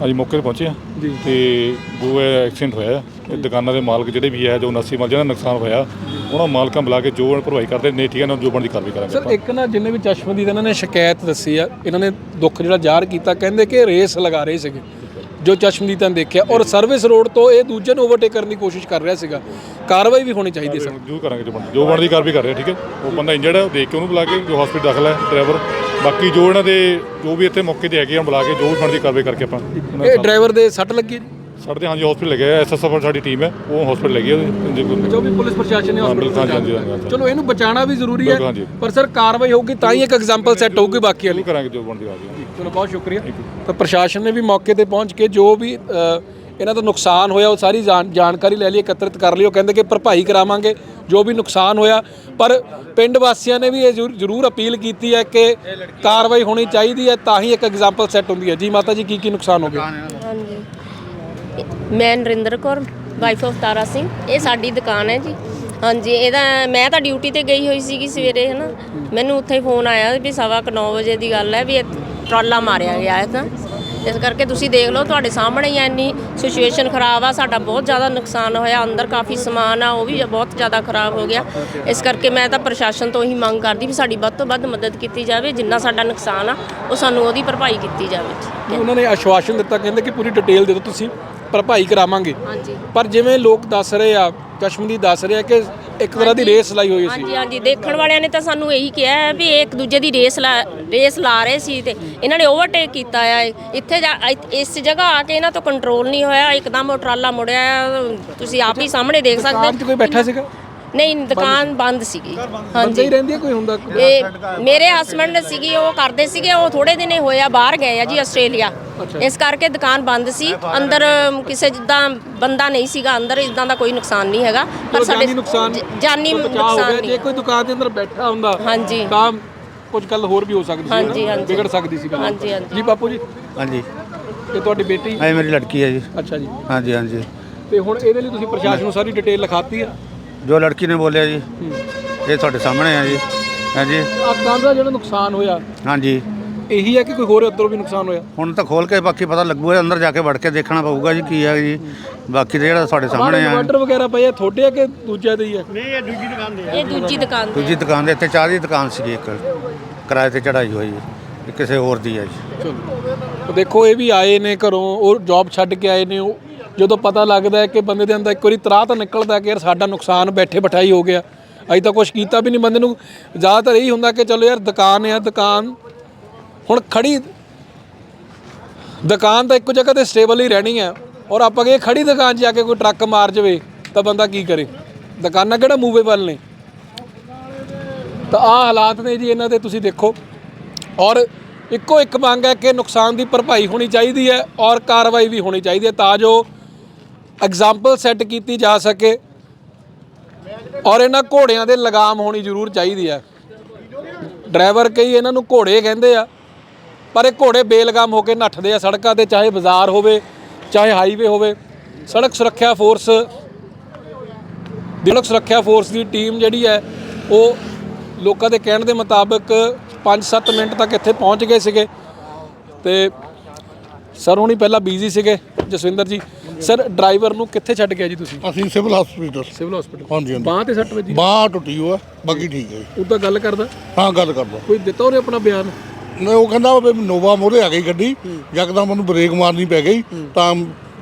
ਅੱਜ ਮੌਕੇ ਤੇ ਪਹੁੰਚੇ ਆ। ਤੇ ਜੋ ਇਹ ਐਕਸੀਡੈਂਟ ਹੋਇਆ ਇਹ ਦੁਕਾਨਾਂ ਦੇ ਮਾਲਕ ਜਿਹੜੇ ਵੀ ਹੈ ਜੋ 79 ਮਾਲ ਜਿਹਨਾਂ ਦਾ ਨੁਕਸਾਨ ਹੋਇਆ ਉਹਨਾਂ ਮਾਲਕਾਂ ਬੁਲਾ ਕੇ ਜੋ ਭਰਵਾਈ ਕਰਦੇ ਨਹੀਂ ਠੀਕ ਹੈ ਨਾ ਜੋ ਬਣਦੀ ਕਾਰਵਾਈ ਕਰਾਂਗੇ ਸਰ ਇੱਕ ਨਾ ਜਿੰਨੇ ਵੀ ਚਸ਼ਮਦੀਦ ਇਹਨਾਂ ਨੇ ਸ਼ਿਕਾਇਤ ਦੱਸੀ ਆ ਇਹਨਾਂ ਨੇ ਦੁੱਖ ਜਿਹੜਾ ਜ਼ਾਹਰ ਕੀਤਾ ਕਹਿੰਦੇ ਕਿ ਰੇਸ ਲਗਾ ਰਹੇ ਸੀਗੇ ਜੋ ਚਸ਼ਮਦੀਦਾਂ ਨੇ ਦੇਖਿਆ ਔਰ ਸਰਵਿਸ ਰੋਡ ਤੋਂ ਇਹ ਦੂਜੇ ਨੂੰ ਓਵਰਟੇਕ ਕਰਨ ਦੀ ਕੋਸ਼ਿਸ਼ ਕਰ ਰਿਹਾ ਸੀਗਾ। ਕਾਰਵਾਈ ਵੀ ਹੋਣੀ ਚਾਹੀਦੀ ਸਰ। ਜੋ ਕਰਾਂਗੇ ਜੋ ਬਣਦੀ ਜੋ ਬਣਦੀ ਕਾਰਵਾਈ ਕਰ ਰਹੇ ਆ, ਠੀਕ ਹੈ। ਉਹ ਬੰਦਾ ਇੰਜਰਡ ਹੈ ਉਹ ਦੇਖ ਕੇ ਉਹਨੂੰ ਬੁਲਾ ਕੇ ਜੋ ਹਸਪੀਟਲ ਦਾਖਲ ਹੈ ਡਰਾਈਵਰ ਬਾਕੀ ਜੋ ਇਹਨਾਂ ਦੇ ਜੋ ਵੀ ਇੱਥੇ ਮੌਕੇ ਤੇ ਹੈਗੇ ਆ ਬੁਲਾ ਕੇ ਜੋ ਵੀ ਬਣਦੀ ਕਾਰਵਾਈ ਕਰਕੇ ਆਪਾਂ ਉਹਨਾਂ ਇਹ ਡਰਾਈਵਰ ਦੇ ਸੱਟ ਲੱਗੀ ਜੀ ਸਾਡੇ ਤੇ ਹਾਂਜੀ ਹਸਪੀਟਲ ਲੱਗੇ ਆ ਐਸਐਸਐਫ ਸਾਡੀ ਟੀਮ ਹੈ ਉਹ ਹਸਪੀਟਲ ਲੱਗੀ ਹੈ ਜੇ ਜੋ ਵੀ ਪੁਲਿਸ ਪ੍ਰਸ਼ਾਸਨ ਨੇ ਹਾਂ, hospital ਬਿਲਕੁਲ, ਹਾਂਜੀ, ਹਾਂਜੀ, ਪਹੁੰਚਾਇਆ। ਹਾਂਜੀ। ਚਲੋ ਇਹਨੂੰ ਬਚਾਉਣਾ ਵੀ ਜ਼ਰੂਰੀ ਬਿਲਕੁਲ, ਹੈ ਹਾਂਜੀ। ਪਰ ਸਰ ਕਾਰਵਾਈ ਹੋਊਗੀ ਤਾਂ ਹੀ ਇੱਕ ਐਗਜ਼ਾਮਪਲ ਸੈੱਟ ਹੋਊਗੀ ਬਾਕੀ ਵਾਲੀ ਕਰਾਂਗੇ ਜੋ ਬਣਦੀ ਕਾਰਵਾਈ ਚਲੋ ਬਹੁਤ ਸ਼ੁਕਰੀਆ ਤਾਂ ਪ੍ਰਸ਼ਾਸਨ ਨੇ ਵੀ ਮੌਕੇ ਤੇ ਪਹੁੰਚ ਕੇ ਜੋ ਵੀ ਅ, ਇਹਨਾਂ ਦਾ ਨੁਕਸਾਨ ਹੋਇਆ, ਉਹ ਸਾਰੀ ਜਾਣ- ਜਾਣਕਾਰੀ ਲੈ ਲਈ, ਇਕੱਤਰਿਤ ਕਰ ਲਈ, ਉਹ ਕਹਿੰਦੇ ਕਿ ਭਰਪਾਈ ਕਰਾਵਾਂਗੇ, ਜੋ ਵੀ ਨੁਕਸਾਨ ਹੋਇਆ। ਪਰ ਪਿੰਡ ਵਾਸੀਆਂ ਨੇ ਵੀ ਇਹ ਜ਼ਰੂਰ- ਜ਼ਰੂਰ ਅਪੀਲ ਕੀਤੀ ਹੈ ਕਿ ਕਾਰਵਾਈ ਹੋਣੀ ਚਾਹੀਦੀ ਹੈ, ਤਾਂ ਹੀ ਇੱਕ ਐਗਜ਼ਾਮਪਲ ਸੈੱਟ ਹੁੰਦੀ ਹੈ। ਜੀ ਮਾਤਾ ਜੀ, ਕੀ ਕੀ ਨੁਕਸਾਨ ਹੋ ਗਿਆ? ਹਾਂਜੀ। ਮੈਂ ਨਰਿੰਦਰ ਕੌਰ ਵਾਈਫ ਆਫ ਤਾਰਾ ਸਿੰਘ। ਇਹ ਸਾਡੀ ਦੁਕਾਨ ਹੈ ਜੀ। ਹਾਂਜੀ, ਇਹਦਾ ਮੈਂ ਤਾਂ ਡਿਊਟੀ ਤੇ ਗਈ ਹੋਈ ਸੀਗੀ ਸਵੇਰੇ, ਹਨਾ। ਮੈਨੂੰ ਉੱਥੇ ਫੋਨ ਆਇਆ ਵੀ ਸਵਾ ਕੁ ਨੌ ਵਜੇ ਦੀ ਗੱਲ ਹੈ ਵੀ ਇਹ ਟਰਾਲਾ ਮਾਰਿਆ ਗਿਆ ਹੈ ਤਾਂ। ਇਸ ਕਰਕੇ ਤੁਸੀਂ ਦੇਖ ਲਓ ਤੁਹਾਡੇ ਸਾਹਮਣੇ ਹੀ ਇੰਨੀ ਸਿਚੁਏਸ਼ਨ ਖਰਾਬ ਆ ਸਾਡਾ ਬਹੁਤ ਜ਼ਿਆਦਾ ਨੁਕਸਾਨ ਹੋਇਆ ਅੰਦਰ ਕਾਫੀ ਸਮਾਨ ਆ ਉਹ ਵੀ ਬਹੁਤ ਜ਼ਿਆਦਾ ਖਰਾਬ ਹੋ ਗਿਆ। ਇਸ ਕਰਕੇ ਮੈਂ ਤਾਂ ਪ੍ਰਸ਼ਾਸਨ ਤੋਂ ਹੀ ਮੰਗ ਕਰਦੀ ਵੀ ਸਾਡੀ ਵੱਧ ਤੋਂ ਵੱਧ ਮਦਦ ਕੀਤੀ ਜਾਵੇ ਜਿੰਨਾ ਸਾਡਾ ਨੁਕਸਾਨ ਆ ਉਹ ਸਾਨੂੰ ਉਹਦੀ ਭਰਪਾਈ ਕੀਤੀ ਜਾਵੇ। ਉਹਨਾਂ ਨੇ ਆਸ਼ਵਾਸਨ ਦਿੱਤਾ ਕਹਿੰਦੇ ਕਿ ਪੂਰੀ ਡਿਟੇਲ ਦੇ ਦਿਓ ਤੁਸੀਂ ਭਰਪਾਈ ਕਰਾਵਾਂਗੇ। ਹਾਂਜੀ। ਪਰ ਜਿਵੇਂ ਲੋਕ ਦੱਸ ਰਹੇ ਆ ਕਸ਼ਮੀਰੀ ਦੱਸ ਰਹੇ ਆ ਕਿ ਇੱਕ ਤਰ੍ਹਾਂ ਦੀ ਰੇਸ ਲਾਈ ਹੋਈ ਸੀ। ਹਾਂਜੀ ਹਾਂਜੀ ਦੇਖਣ ਵਾਲਿਆਂ ਨੇ ਤਾਂ ਸਾਨੂੰ ਇਹੀ ਕਿਹਾ ਹੈ ਵੀ ਇਹ ਇੱਕ ਦੂਜੇ ਦੀ ਰੇਸ ਲਾ ਰੇਸ ਲਾ ਰਹੇ ਸੀ ਤੇ ਇਹਨਾਂ ਨੇ ਓਵਰਟੇਕ ਕੀਤਾ ਆ। ਇੱਥੇ ਜਾ- ਇਸ ਜਗ੍ਹਾ ਆ ਕੇ ਇਹਨਾਂ ਤੋਂ ਕੰਟਰੋਲ ਨਹੀਂ ਹੋਇਆ। ਇੱਕਦਮ ਉਹ ਟਰਾਲਾ ਮੁੜਿਆ ਤੁਸੀਂ ਆਪ ਹੀ ਸਾਹਮਣੇ ਦੇਖ ਸਕਦੇ 'ਚ ਕੋਈ ਬੈਠਾ ਸੀਗਾ? ਨਹੀਂ ਦੁਕਾਨ ਬੰਦ ਸੀਗੀ। ਬੰਦੇ ਹਾਂਜੀ। ਹੀ ਰਹਿੰਦੀ ਹੈ ਕੋਈ ਹੁੰਦਾ ਇਹ ਮੇਰੇ ਹਸਬੰਡ ਸੀਗੇ ਉਹ ਕਰਦੇ ਸੀਗੇ ਉਹ ਥੋੜੇ ਦਿਨੇ ਹੋਇਆ ਬਾਹਰ ਗਏ ਆ ਜੀ ਆਸਟ੍ਰੇਲੀਆ। ਇਸ ਕਰਕੇ ਦੁਕਾਨ ਬੰਦ ਸੀ। ਅੰਦਰ ਅਮ, ਕਿਸੇ ਜਿੱਦਾਂ ਬੰਦਾ ਨਹੀਂ ਸੀਗਾ ਅੰਦਰ ਇਦਾਂ ਦਾ ਕੋਈ ਨੁਕਸਾਨ ਨਹੀਂ ਹੈਗਾ। ਪਰ ਜਾਨੀ ਨੁਕਸਾਨ ਜ- ਜਾਨੀ ਤੋਂ ਬਚਾਅ ਹੋ ਨੁਕਸਾਨ ਗਿਆ। ਜੇ ਨਹੀਂ ਕੋਈ ਦੁਕਾਨ ਦੇ ਅੰਦਰ ਬੈਠਾ ਹੁੰਦਾ ਹਾਂਜੀ। ਤਾਂ ਕੁਝ ਗੱਲ ਹੋਰ ਵੀ ਹੋ ਸਕਦੀ ਸੀ ਨਾ, ਹਾਂਜੀ, ਹਾਂਜੀ। ਵਿਗੜ ਸਕਦੀ ਸੀ ਗੱਲ। ਹਾਂਜੀ, ਹਾਂਜੀ। ਜੀ ਬਾਪੂ ਜੀ? ਹਾਂਜੀ। ਇਹ ਤੁਹਾਡੀ ਬੇਟੀ? ਇਹ ਮੇਰੀ ਲੜਕੀ ਹੈ ਜੀ। ਅੱਛਾ ਜੀ। ਹਾਂਜੀ ਹਾਂਜੀ। ਤੇ ਹੁਣ ਇਹਦੇ ਲਈ ਤੁਸੀਂ ਪ੍ਰਸ਼ਾਸਨ ਨੂੰ ਸਾਰੀ ਡਿਟੇਲ ਲਿਖਾਤੀ ਆ ਜੋ ਲੜਕੀ ਨੇ ਬੋਲਿਆ ਜੀ ਇਹ ਤੁਹਾਡੇ ਸਾਹਮਣੇ ਹੈ ਜੀ। ਹਾਂਜੀ। ਆ ਕੰਧ ਦਾ ਜਿਹੜਾ ਨੁਕਸਾਨ ਹੋਇਆ ਹਾਂਜੀ। ਇਹੀ ਹੈ ਕਿ ਕੋਈ ਹੋਰ ਉੱਧਰੋਂ ਵੀ ਨੁਕਸਾਨ ਹੋਇਆ? ਹੁਣ ਤਾਂ ਖੋਲ ਕੇ ਬਾਕੀ ਪਤਾ ਲੱਗੂਗਾ ਅੰਦਰ ਜਾ ਕੇ ਵੜ ਕੇ ਦੇਖਣਾ ਪਊਗਾ ਜੀ ਕੀ ਹੈ ਜੀ। ਬਾਕੀ ਤਾਂ ਜਿਹੜਾ ਤੁਹਾਡੇ ਸਾਹਮਣੇ ਹੈ ਇਨਵਰਟਰ ਵਗੈਰਾ ਪਏ ਆ ਤੁਹਾਡੇ ਆ ਕਿ ਦੂਜਿਆਂ ਦੇ ਹੀ ਆ? ਨਹੀਂ ਇਹ ਦੂਜੀ ਦੁਕਾਨ ਦੇ ਇਹ ਦੂਜੀ ਦੁਕਾਨ ਤੇ ਦੂਜੀ ਦੁਕਾਨ ਦੇ ਇੱਥੇ ਚਾਹ ਦੀ ਦੁਕਾਨ ਸੀਗੀ ਇੱਕ। ਕਿਰਾਏ ਤੇ ਚੜਾਈ ਹੋਈ ਹੈ ਇਹ ਕਿਸੇ ਹੋਰ ਦੀ ਹੈ ਜੀ। ਚਲੋ। ਦੇਖੋ ਇਹ ਵੀ ਆਏ ਨੇ ਘਰੋਂ ਉਹ ਜੌਬ ਛੱਡ ਕੇ ਆਏ ਨੇ ਉਹ ਜਦੋਂ ਪਤਾ ਲੱਗਦਾ ਹੈ ਕਿ ਬੰਦੇ ਦੇ ਅੰਦਰ ਇੱਕ ਵਾਰੀ ਤਰਾਹ ਤਾਂ ਨਿਕਲਦਾ ਕਿ ਯਾਰ ਸਾਡਾ ਨੁਕਸਾਨ ਬੈਠੇ ਬਿਠਾਈ ਹੋ ਗਿਆ। ਅਸੀਂ ਤਾਂ ਕੁਝ ਕੀਤਾ ਵੀ ਨਹੀਂ। ਬੰਦੇ ਨੂੰ ਜ਼ਿਆਦਾਤਰ ਇਹੀ ਹੁੰਦਾ ਕਿ ਚਲੋ ਯਾਰ ਦੁਕਾਨ ਆ, ਦੁਕਾਨ। ਹੁਣ ਖੜੀ ਦੁਕਾਨ ਤਾਂ ਇੱਕੋ ਜਗ੍ਹਾ ਤੇ ਸਟੇਬਲ ਹੀ ਰਹਿਣੀ ਹੈ। ਔਰ ਆਪਾਂ ਕਿ ਖੜੀ ਦੁਕਾਨ 'ਚ ਜਾ ਕੇ ਕੋਈ ਟਰੱਕ ਮਾਰ ਜਾਵੇ ਤਾਂ ਬੰਦਾ ਕੀ ਕਰੇ? ਦੁਕਾਨਾਂ ਕਿਹੜਾ ਮੂਵੇਬਲ ਨੇ? ਤਾਂ ਆ ਹਾਲਾਤ ਨੇ ਜੀ ਇਹਨਾਂ ਦੇ, ਤੁਸੀਂ ਦੇਖੋ। ਔਰ ਇੱਕੋ ਇੱਕ ਮੰਗ ਹੈ ਕਿ ਨੁਕਸਾਨ ਦੀ ਭਰਪਾਈ ਹੋਣੀ ਚਾਹੀਦੀ ਹੈ ਔਰ ਕਾਰਵਾਈ ਵੀ ਹੋਣੀ ਚਾਹੀਦੀ ਹੈ। ਤਾਂ ਜੋ ਐਗਜ਼ਾਮਪਲ ਸੈੱਟ ਕੀਤੀ ਜਾ ਸਕੇ। ਔਰ ਇਹਨਾਂ ਘੋੜਿਆਂ ਦੇ ਲਗਾਮ ਹੋਣੀ ਜ਼ਰੂਰ ਚਾਹੀਦੀ ਹੈ। ਡਰਾਈਵਰ ਕਈ ਇਹਨਾਂ ਨੂੰ ਘੋੜੇ ਕਹਿੰਦੇ ਆ, ਪਰ ਇਹ ਘੋੜੇ ਬੇਲਗਾਮ ਹੋ ਕੇ ਨੱਠਦੇ ਆ ਸੜਕਾਂ ਤੇ, ਚਾਹੇ ਬਾਜ਼ਾਰ ਹੋਵੇ, ਚਾਹੇ ਹਾਈਵੇ ਹੋਵੇ। ਸੜਕ ਸੁਰੱਖਿਆ ਫੋਰਸ ਸੜਕ ਸੁਰੱਖਿਆ ਫੋਰਸ ਦੀ ਟੀਮ ਜਿਹੜੀ ਹੈ, ਉਹ ਲੋਕਾਂ ਦੇ ਕਹਿਣ ਦੇ ਮੁਤਾਬਕ 5-7 ਮਿੰਟ ਤੱਕ ਇੱਥੇ ਪਹੁੰਚ ਗਏ ਸੀਗੇ। ਤੇ ਸਰ ਹੁਣੀ ਪਹਿਲਾਂ ਬਿਜ਼ੀ ਸੀਗੇ, ਜਸਵਿੰਦਰ ਜੀ। ਸਰ ਡਰਾਈਵਰ ਨੂੰ ਕਿੱਥੇ ਛੱਡ ਗਿਆ ਜੀ ਤੁਸੀਂ? ਅਸੀਂ ਸਿਵਲ ਹਸਪੀਟਲ। Civil hospital. ਹਾਂਜੀ ਹਾਂਜੀ। ਬਾਂਹ ਤੇ ਸੱਟ ਵੱਜੀ ਬਾਂਹ ਟੁੱਟੀ ਹੋਆ ਬਾਕੀ ਠੀਕ ਹੈ ਜੀ। ਉਹ ਤਾਂ ਗੱਲ ਕਰਦਾ? ਹਾਂ ਗੱਲ ਕਰਦਾ। ਕੋਈ ਦਿੱਤਾ ਉਹਨੇ ਆਪਣਾ ਬਿਆਨ? ਨਹੀਂ ਉਹ ਕਹਿੰਦਾ ਵੀ ਨੋਵਾ ਮੋਰੇ ਆ ਗਈ ਗੱਡੀ ਯਕਦਮ ਉਹਨੂੰ ਬ੍ਰੇਕ ਮਾਰਨੀ ਪੈ ਗਈ ਤਾਂ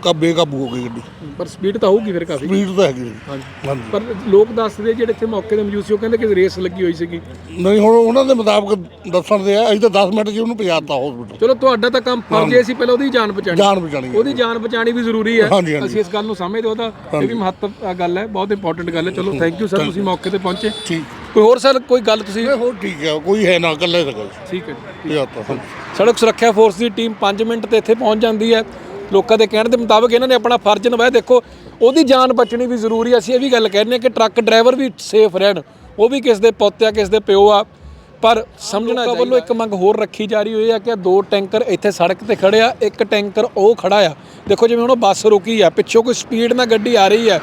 ਕਾ ਬੇਕਾਬੂ ਹੋ ਗਈ ਗੱਡੀ। ਪਰ ਸਪੀਡ ਤਾਂ ਹੋਊਗੀ ਫਿਰ ਕਾਫੀ। ਸਪੀਡ ਤਾਂ ਹੈਗੀ। ਹਾਂਜੀ। ਹਾਂਜੀ। ਪਰ ਲੋਕ ਦੱਸਦੇ ਜਿਹੜੇ ਇੱਥੇ ਮੌਕੇ ਤੇ ਮੌਜੂਦ ਸੀ ਉਹ ਕਹਿੰਦੇ ਕਿ ਰੇਸ ਲੱਗੀ ਹੋਈ ਸੀਗੀ। ਨਹੀਂ ਹੁਣ ਉਹਨਾਂ ਦੇ ਮੁਤਾਬਕ ਦੱਸਣ ਦੇ ਆ ਅਸੀਂ ਤਾਂ 10 ਮਿੰਟ 'ਚ ਉਹਨੂੰ ਪਹੁੰਚਾਤਾ ਹਸਪੀਟਲ ਚਲੋ ਤੁਹਾਡਾ ਤਾਂ ਕੰਮ ਫਰਜ਼ ਹੈ ਸੀ ਪਹਿਲਾਂ ਉਹਦੀ ਜਾਨ ਬਚਾਣੀ ਜਾਨ ਬਚਾਣੀ। ਉਹਦੀ ਜਾਨ ਬਚਾਣੀ ਵੀ ਜ਼ਰੂਰੀ ਹੈ। ਹਾਂਜੀ, ਹਾਂਜੀ। ਅਸੀਂ ਇਸ ਗੱਲ ਨੂੰ ਸਮਝਦੇ ਉਹਦਾ। ਇਹ ਵੀ ਮਹੱਤਵ ਅ, ਗੱਲ ਹੈ ਬਹੁਤ ਇੰਪੋਰਟੈਂਟ ਗੱਲ ਹੈ। ਚਲੋ ਥੈਂਕ ਯੂ ਸਰ ਤੁਸੀਂ ਮੌਕੇ ਤੇ ਪਹੁੰਚੇ। ਠੀਕ। ਕੋਈ ਹੋਰ ਸਰ ਕੋਈ ਗੱਲ ਤੁਸੀਂ? ਇਹ ਹੋਰ ਠੀਕ ਹੈ ਕੋਈ ਹੈ ਨਾ ਇਕੱਲੇ ਸਕੇ ਠੀਕ ਹੈ ਜੀ ਪਹੁੰਚਾਤਾ ਸੜਕ ਸੁਰੱਖਿਆ ਫੋਰਸ ਦੀ ਟੀਮ 5 ਮਿੰਟ ਤੇ ਇੱਥੇ ਪਹੁੰਚ ਜਾਂਦੀ ਹੈ। ਲੋਕਾਂ ਦੇ ਕਹਿਣ ਦੇ ਮੁਤਾਬਕ ਇਹਨਾਂ ਨੇ ਆਪਣਾ ਫਰਜ਼ ਨਿਭਾਇਆ। ਦੇਖੋ ਉਹਦੀ ਜਾਨ ਬਚਣੀ ਵੀ ਜ਼ਰੂਰੀ ਹੈ ਅਸੀਂ ਇਹ ਵੀ ਗੱਲ ਕਹਿੰਦੇ ਹਾਂ ਕਿ ਟਰੱਕ ਡਰਾਈਵਰ ਵੀ ਸੇਫ ਰਹਿਣ। ਉਹ ਵੀ ਕਿਸ ਦੇ ਪੁੱਤ ਆ ਕਿਸ ਦੇ ਪਿਓ ਆ। ਪਰ ਸਮਝਣਾ ਚਾਹੀਦਾ। ਵੱਲੋਂ ਇੱਕ ਮੰਗ ਹੋਰ ਰੱਖੀ ਜਾ ਰਹੀ ਹੋਈ ਹੈ ਕਿ ਦੋ ਟੈਂਕਰ ਇੱਥੇ ਸੜਕ ਤੇ ਖੜੇ ਆ ਇੱਕ ਟੈਂਕਰ ਉਹ ਖੜਾ ਆ। ਦੇਖੋ ਜਿਵੇਂ ਹੁਣ ਬੱਸ ਰੁਕੀ ਆ ਪਿੱਛੋਂ ਕੋਈ ਸਪੀਡ ਨਾਲ ਗੱਡੀ ਆ ਰਹੀ ਹੈ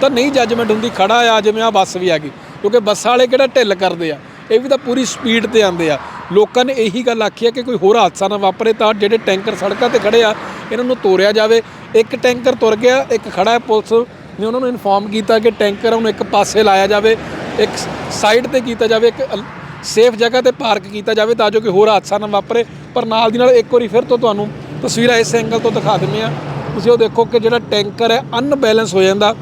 ਤਾਂ ਨਹੀਂ ਜੱਜਮੈਂਟ ਹੁੰਦੀ ਖੜਾ ਆ ਜਿਵੇਂ ਆ ਬੱਸ ਵੀ ਆ ਗਈ। ਕਿਉਂਕਿ ਬੱਸਾਂ ਵਾਲੇ ਕਿਹੜਾ ਢਿੱਲ ਕਰਦੇ ਆ? ਇਹ ਵੀ ਤਾਂ ਪੂਰੀ ਸਪੀਡ ਤੇ ਆਉਂਦੇ ਆ। ਲੋਕਾਂ ਨੇ ਇਹੀ ਗੱਲ ਆਖੀ ਹੈ ਕਿ ਕੋਈ ਹੋਰ ਹਾਦਸਾ ਨਾ ਵਾਪਰੇ ਤਾਂ ਜਿਹੜੇ ਟੈਂਕਰ ਸੜਕਾਂ ਤੇ ਖੜੇ ਆ, ਇਹਨਾਂ ਨੂੰ ਤੋਰਿਆ ਜਾਵੇ। ਇੱਕ ਟੈਂਕਰ ਤੁਰ ਗਿਆ, ਇੱਕ ਖੜਾ ਹੈ ਪੁਲਿਸ ਨੇ ਉਹਨਾਂ ਨੂੰ ਇਨਫੋਰਮ ਕੀਤਾ ਕਿ ਟੈਂਕਰ ਨੂੰ ਇੱਕ ਪਾਸੇ ਲਾਇਆ ਜਾਵੇ, ਇੱਕ ਸਾਈਡ ਤੇ ਕੀਤਾ ਜਾਵੇ, ਇੱਕ ਸੇਫ ਜਗ੍ਹਾ ਤੇ ਪਾਰਕ ਕੀਤਾ ਜਾਵੇ ਤਾਂ ਜੋ ਕੋਈ ਹੋਰ ਹਾਦਸਾ ਨਾ ਵਾਪਰੇ। ਪਰ ਨਾਲ ਦੀ ਨਾਲ ਇੱਕ ਵਾਰੀ ਫਿਰ ਤੋਂ ਤੁਹਾਨੂੰ ਤਸਵੀਰਾਂ ਇਸ ਐਂਗਲ ਤੋਂ ਦਿਖਾ ਦਿੰਦੇ ਆ ਤੁਸੀਂ ਉਹ ਦੇਖੋ ਕਿ ਜਿਹੜਾ ਟੈਂਕਰ ਹੈ ਅਨਬੈਲੈਂਸ ਹੋ ਜਾਂਦਾ,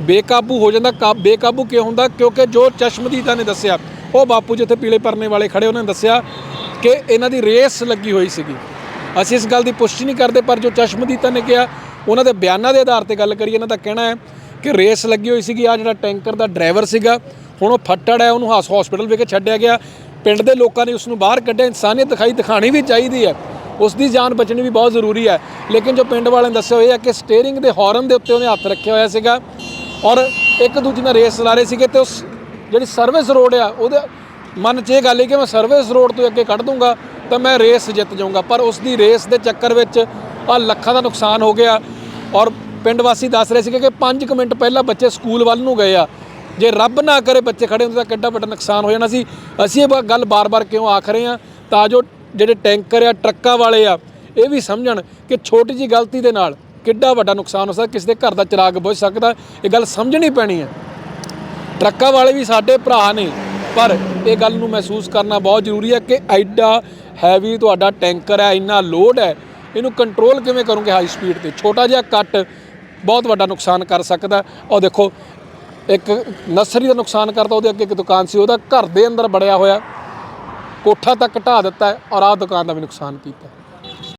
ਬੇਕਾਬੂ ਹੋ ਜਾਂਦਾ। ਕਾ, ਬੇਕਾਬੂ ਕਿਉਂ ਹੁੰਦਾ? ਕਿਉਂਕਿ ਜੋ ਚਸ਼ਮਦੀਦਾ ਨੇ ਦੱਸਿਆ ਉਹ ਬਾਪੂ ਜਿੱਥੇ ਪੀਲੇ ਪਰਨੇ ਵਾਲੇ ਖੜੇ, ਉਹਨਾਂ ਨੇ ਦੱਸਿਆ ਕਿ ਇਹਨਾਂ ਦੀ ਰੇਸ ਲੱਗੀ ਹੋਈ ਸੀਗੀ। ਅਸੀਂ ਇਸ ਗੱਲ ਦੀ ਪੁਸ਼ਟੀ ਨਹੀਂ ਕਰਦੇ, ਪਰ ਜੋ ਚਸ਼ਮਦੀਤਾ ਨੇ ਕਿਹਾ, ਉਹਨਾਂ ਦੇ ਬਿਆਨਾਂ ਦੇ ਆਧਾਰ ਤੇ ਗੱਲ ਕਰੀਏ, ਇਹਨਾਂ ਦਾ ਕਹਿਣਾ ਹੈ ਕਿ ਰੇਸ ਲੱਗੀ ਹੋਈ ਸੀਗੀ। ਆ ਜਿਹੜਾ ਟੈਂਕਰ ਦਾ ਡਰਾਈਵਰ ਸੀਗਾ, ਹੁਣ ਉਹ ਫੱਟੜ ਹੈ, ਉਹਨੂੰ ਹਾਸ ਹਸਪੀਟਲ ਵਿਖੇ ਛੱਡਿਆ ਗਿਆ। ਪਿੰਡ ਦੇ ਲੋਕਾਂ ਨੇ ਉਸ ਨੂੰ ਬਾਹਰ ਕੱਢਿਆ। ਇਨਸਾਨੀਅਤ ਦਿਖਾਈ ਦਿਖਾਣੀ ਵੀ ਚਾਹੀਦੀ ਹੈ। ਉਸ ਦੀ ਜਾਨ ਬਚਣੀ ਵੀ ਬਹੁਤ ਜ਼ਰੂਰੀ ਹੈ। ਲੇਕਿਨ ਜੋ ਪਿੰਡ ਵਾਲਿਆਂ ਨੇ ਦੱਸਿਆ ਹੋਇਆ ਕਿ ਸਟੀਅਰਿੰਗ ਦੇ ਹਾਰਨ ਦੇ ਉੱਤੇ ਉਹਨੇ ਹੱਥ ਰੱਖਿਆ ਹੋਇਆ ਸੀਗਾ ਔਰ ਇੱਕ ਦੂਜੇ ਨਾਲ ਰੇਸ ਚਲਾ ਰਹੇ ਸੀਗੇ ਤੇ ਉਸ ਜਿਹੜੀ ਸਰਵਿਸ ਰੋਡ ਆ, ਉਹਦੇ ਮਨ 'ਚ ਇਹ ਗੱਲ ਹੈ ਕਿ ਮੈਂ ਸਰਵਿਸ ਰੋਡ ਤੋਂ ਅੱਗੇ ਕੱਢ ਦੂੰਗਾ ਤਾਂ ਮੈਂ ਰੇਸ ਜਿੱਤ ਜਾਊਂਗਾ। ਪਰ ਉਸ ਦੀ ਰੇਸ ਦੇ ਚੱਕਰ ਵਿੱਚ ਆ ਲੱਖਾਂ ਦਾ ਨੁਕਸਾਨ ਹੋ ਗਿਆ ਔਰ ਪਿੰਡ ਵਾਸੀ ਦੱਸ ਰਹੇ ਸੀਗੇ ਕਿ 5 ਮਿੰਟ ਪਹਿਲਾਂ ਬੱਚੇ ਸਕੂਲ ਵੱਲ ਨੂੰ ਗਏ ਆ। ਜੇ ਰੱਬ ਨਾ ਕਰੇ ਬੱਚੇ ਖੜੇ ਹੁੰਦੇ ਤਾਂ ਕਿੱਡਾ ਵੱਡਾ ਨੁਕਸਾਨ ਹੋ ਜਾਣਾ ਸੀ। ਅਸੀਂ ਇਹ ਬ- ਗੱਲ ਬਾਰ-ਬਾਰ ਕਿਉਂ ਆਖ ਰਹੇ ਆ ਤਾਂ ਜੋ ਜਿਹੜੇ ਟੈਂਕਰ ਆ, ਟਰੱਕਾਂ ਵਾਲੇ ਆ, ਇਹ ਵੀ ਸਮਝਣ ਕਿ ਛੋਟੀ ਜੀ ਗਲਤੀ ਦੇ ਨਾਲ ਕਿੱਡਾ ਵੱਡਾ ਨੁਕਸਾਨ ਹੋ ਸਕਦਾ, ਕਿਸੇ ਦੇ ਘਰ ਦਾ ਚਿਰਾਗ ਬੁਝ ਸਕਦਾ। ਇਹ ਗੱਲ ਸਮਝਣੀ ਪੈਣੀ ਹੈ। ਟਰੱਕਾਂ ਵਾਲੇ ਵੀ ਸਾਡੇ ਭਰਾ ਨੇ, ਪਰ ਇਹ ਗੱਲ ਨੂੰ ਮਹਿਸੂਸ ਕਰਨਾ ਬਹੁਤ ਜ਼ਰੂਰੀ ਹੈ ਕਿ ਐਡਾ ਹੈਵੀ ਤੁਹਾਡਾ ਟੈਂਕਰ ਹੈ, ਇੰਨਾ ਲੋਡ ਹੈ, ਇਹਨੂੰ ਕੰਟਰੋਲ ਕਿਵੇਂ ਕਰੋਗੇ ਹਾਈ ਸਪੀਡ ਤੇ? ਛੋਟਾ ਜਿਹਾ ਕੱਟ ਬਹੁਤ ਵੱਡਾ ਨੁਕਸਾਨ ਕਰ ਸਕਦਾ। ਉਹ ਦੇਖੋ, ਇੱਕ ਨਰਸਰੀ ਦਾ ਨੁਕਸਾਨ ਕਰਤਾ ਉਹਦੇ ਅੱਗੇ ਇੱਕ ਦੁਕਾਨ ਸੀ, ਉਹਦਾ ਘਰ ਦੇ ਅੰਦਰ ਬੜਿਆ ਹੋਇਆ। ਕੋਠਾ ਤੱਕ ਢਾ ਦਿੱਤਾ ਔਰ ਆਹ ਦੁਕਾਨ ਦਾ ਵੀ ਨੁਕਸਾਨ ਕੀਤਾ।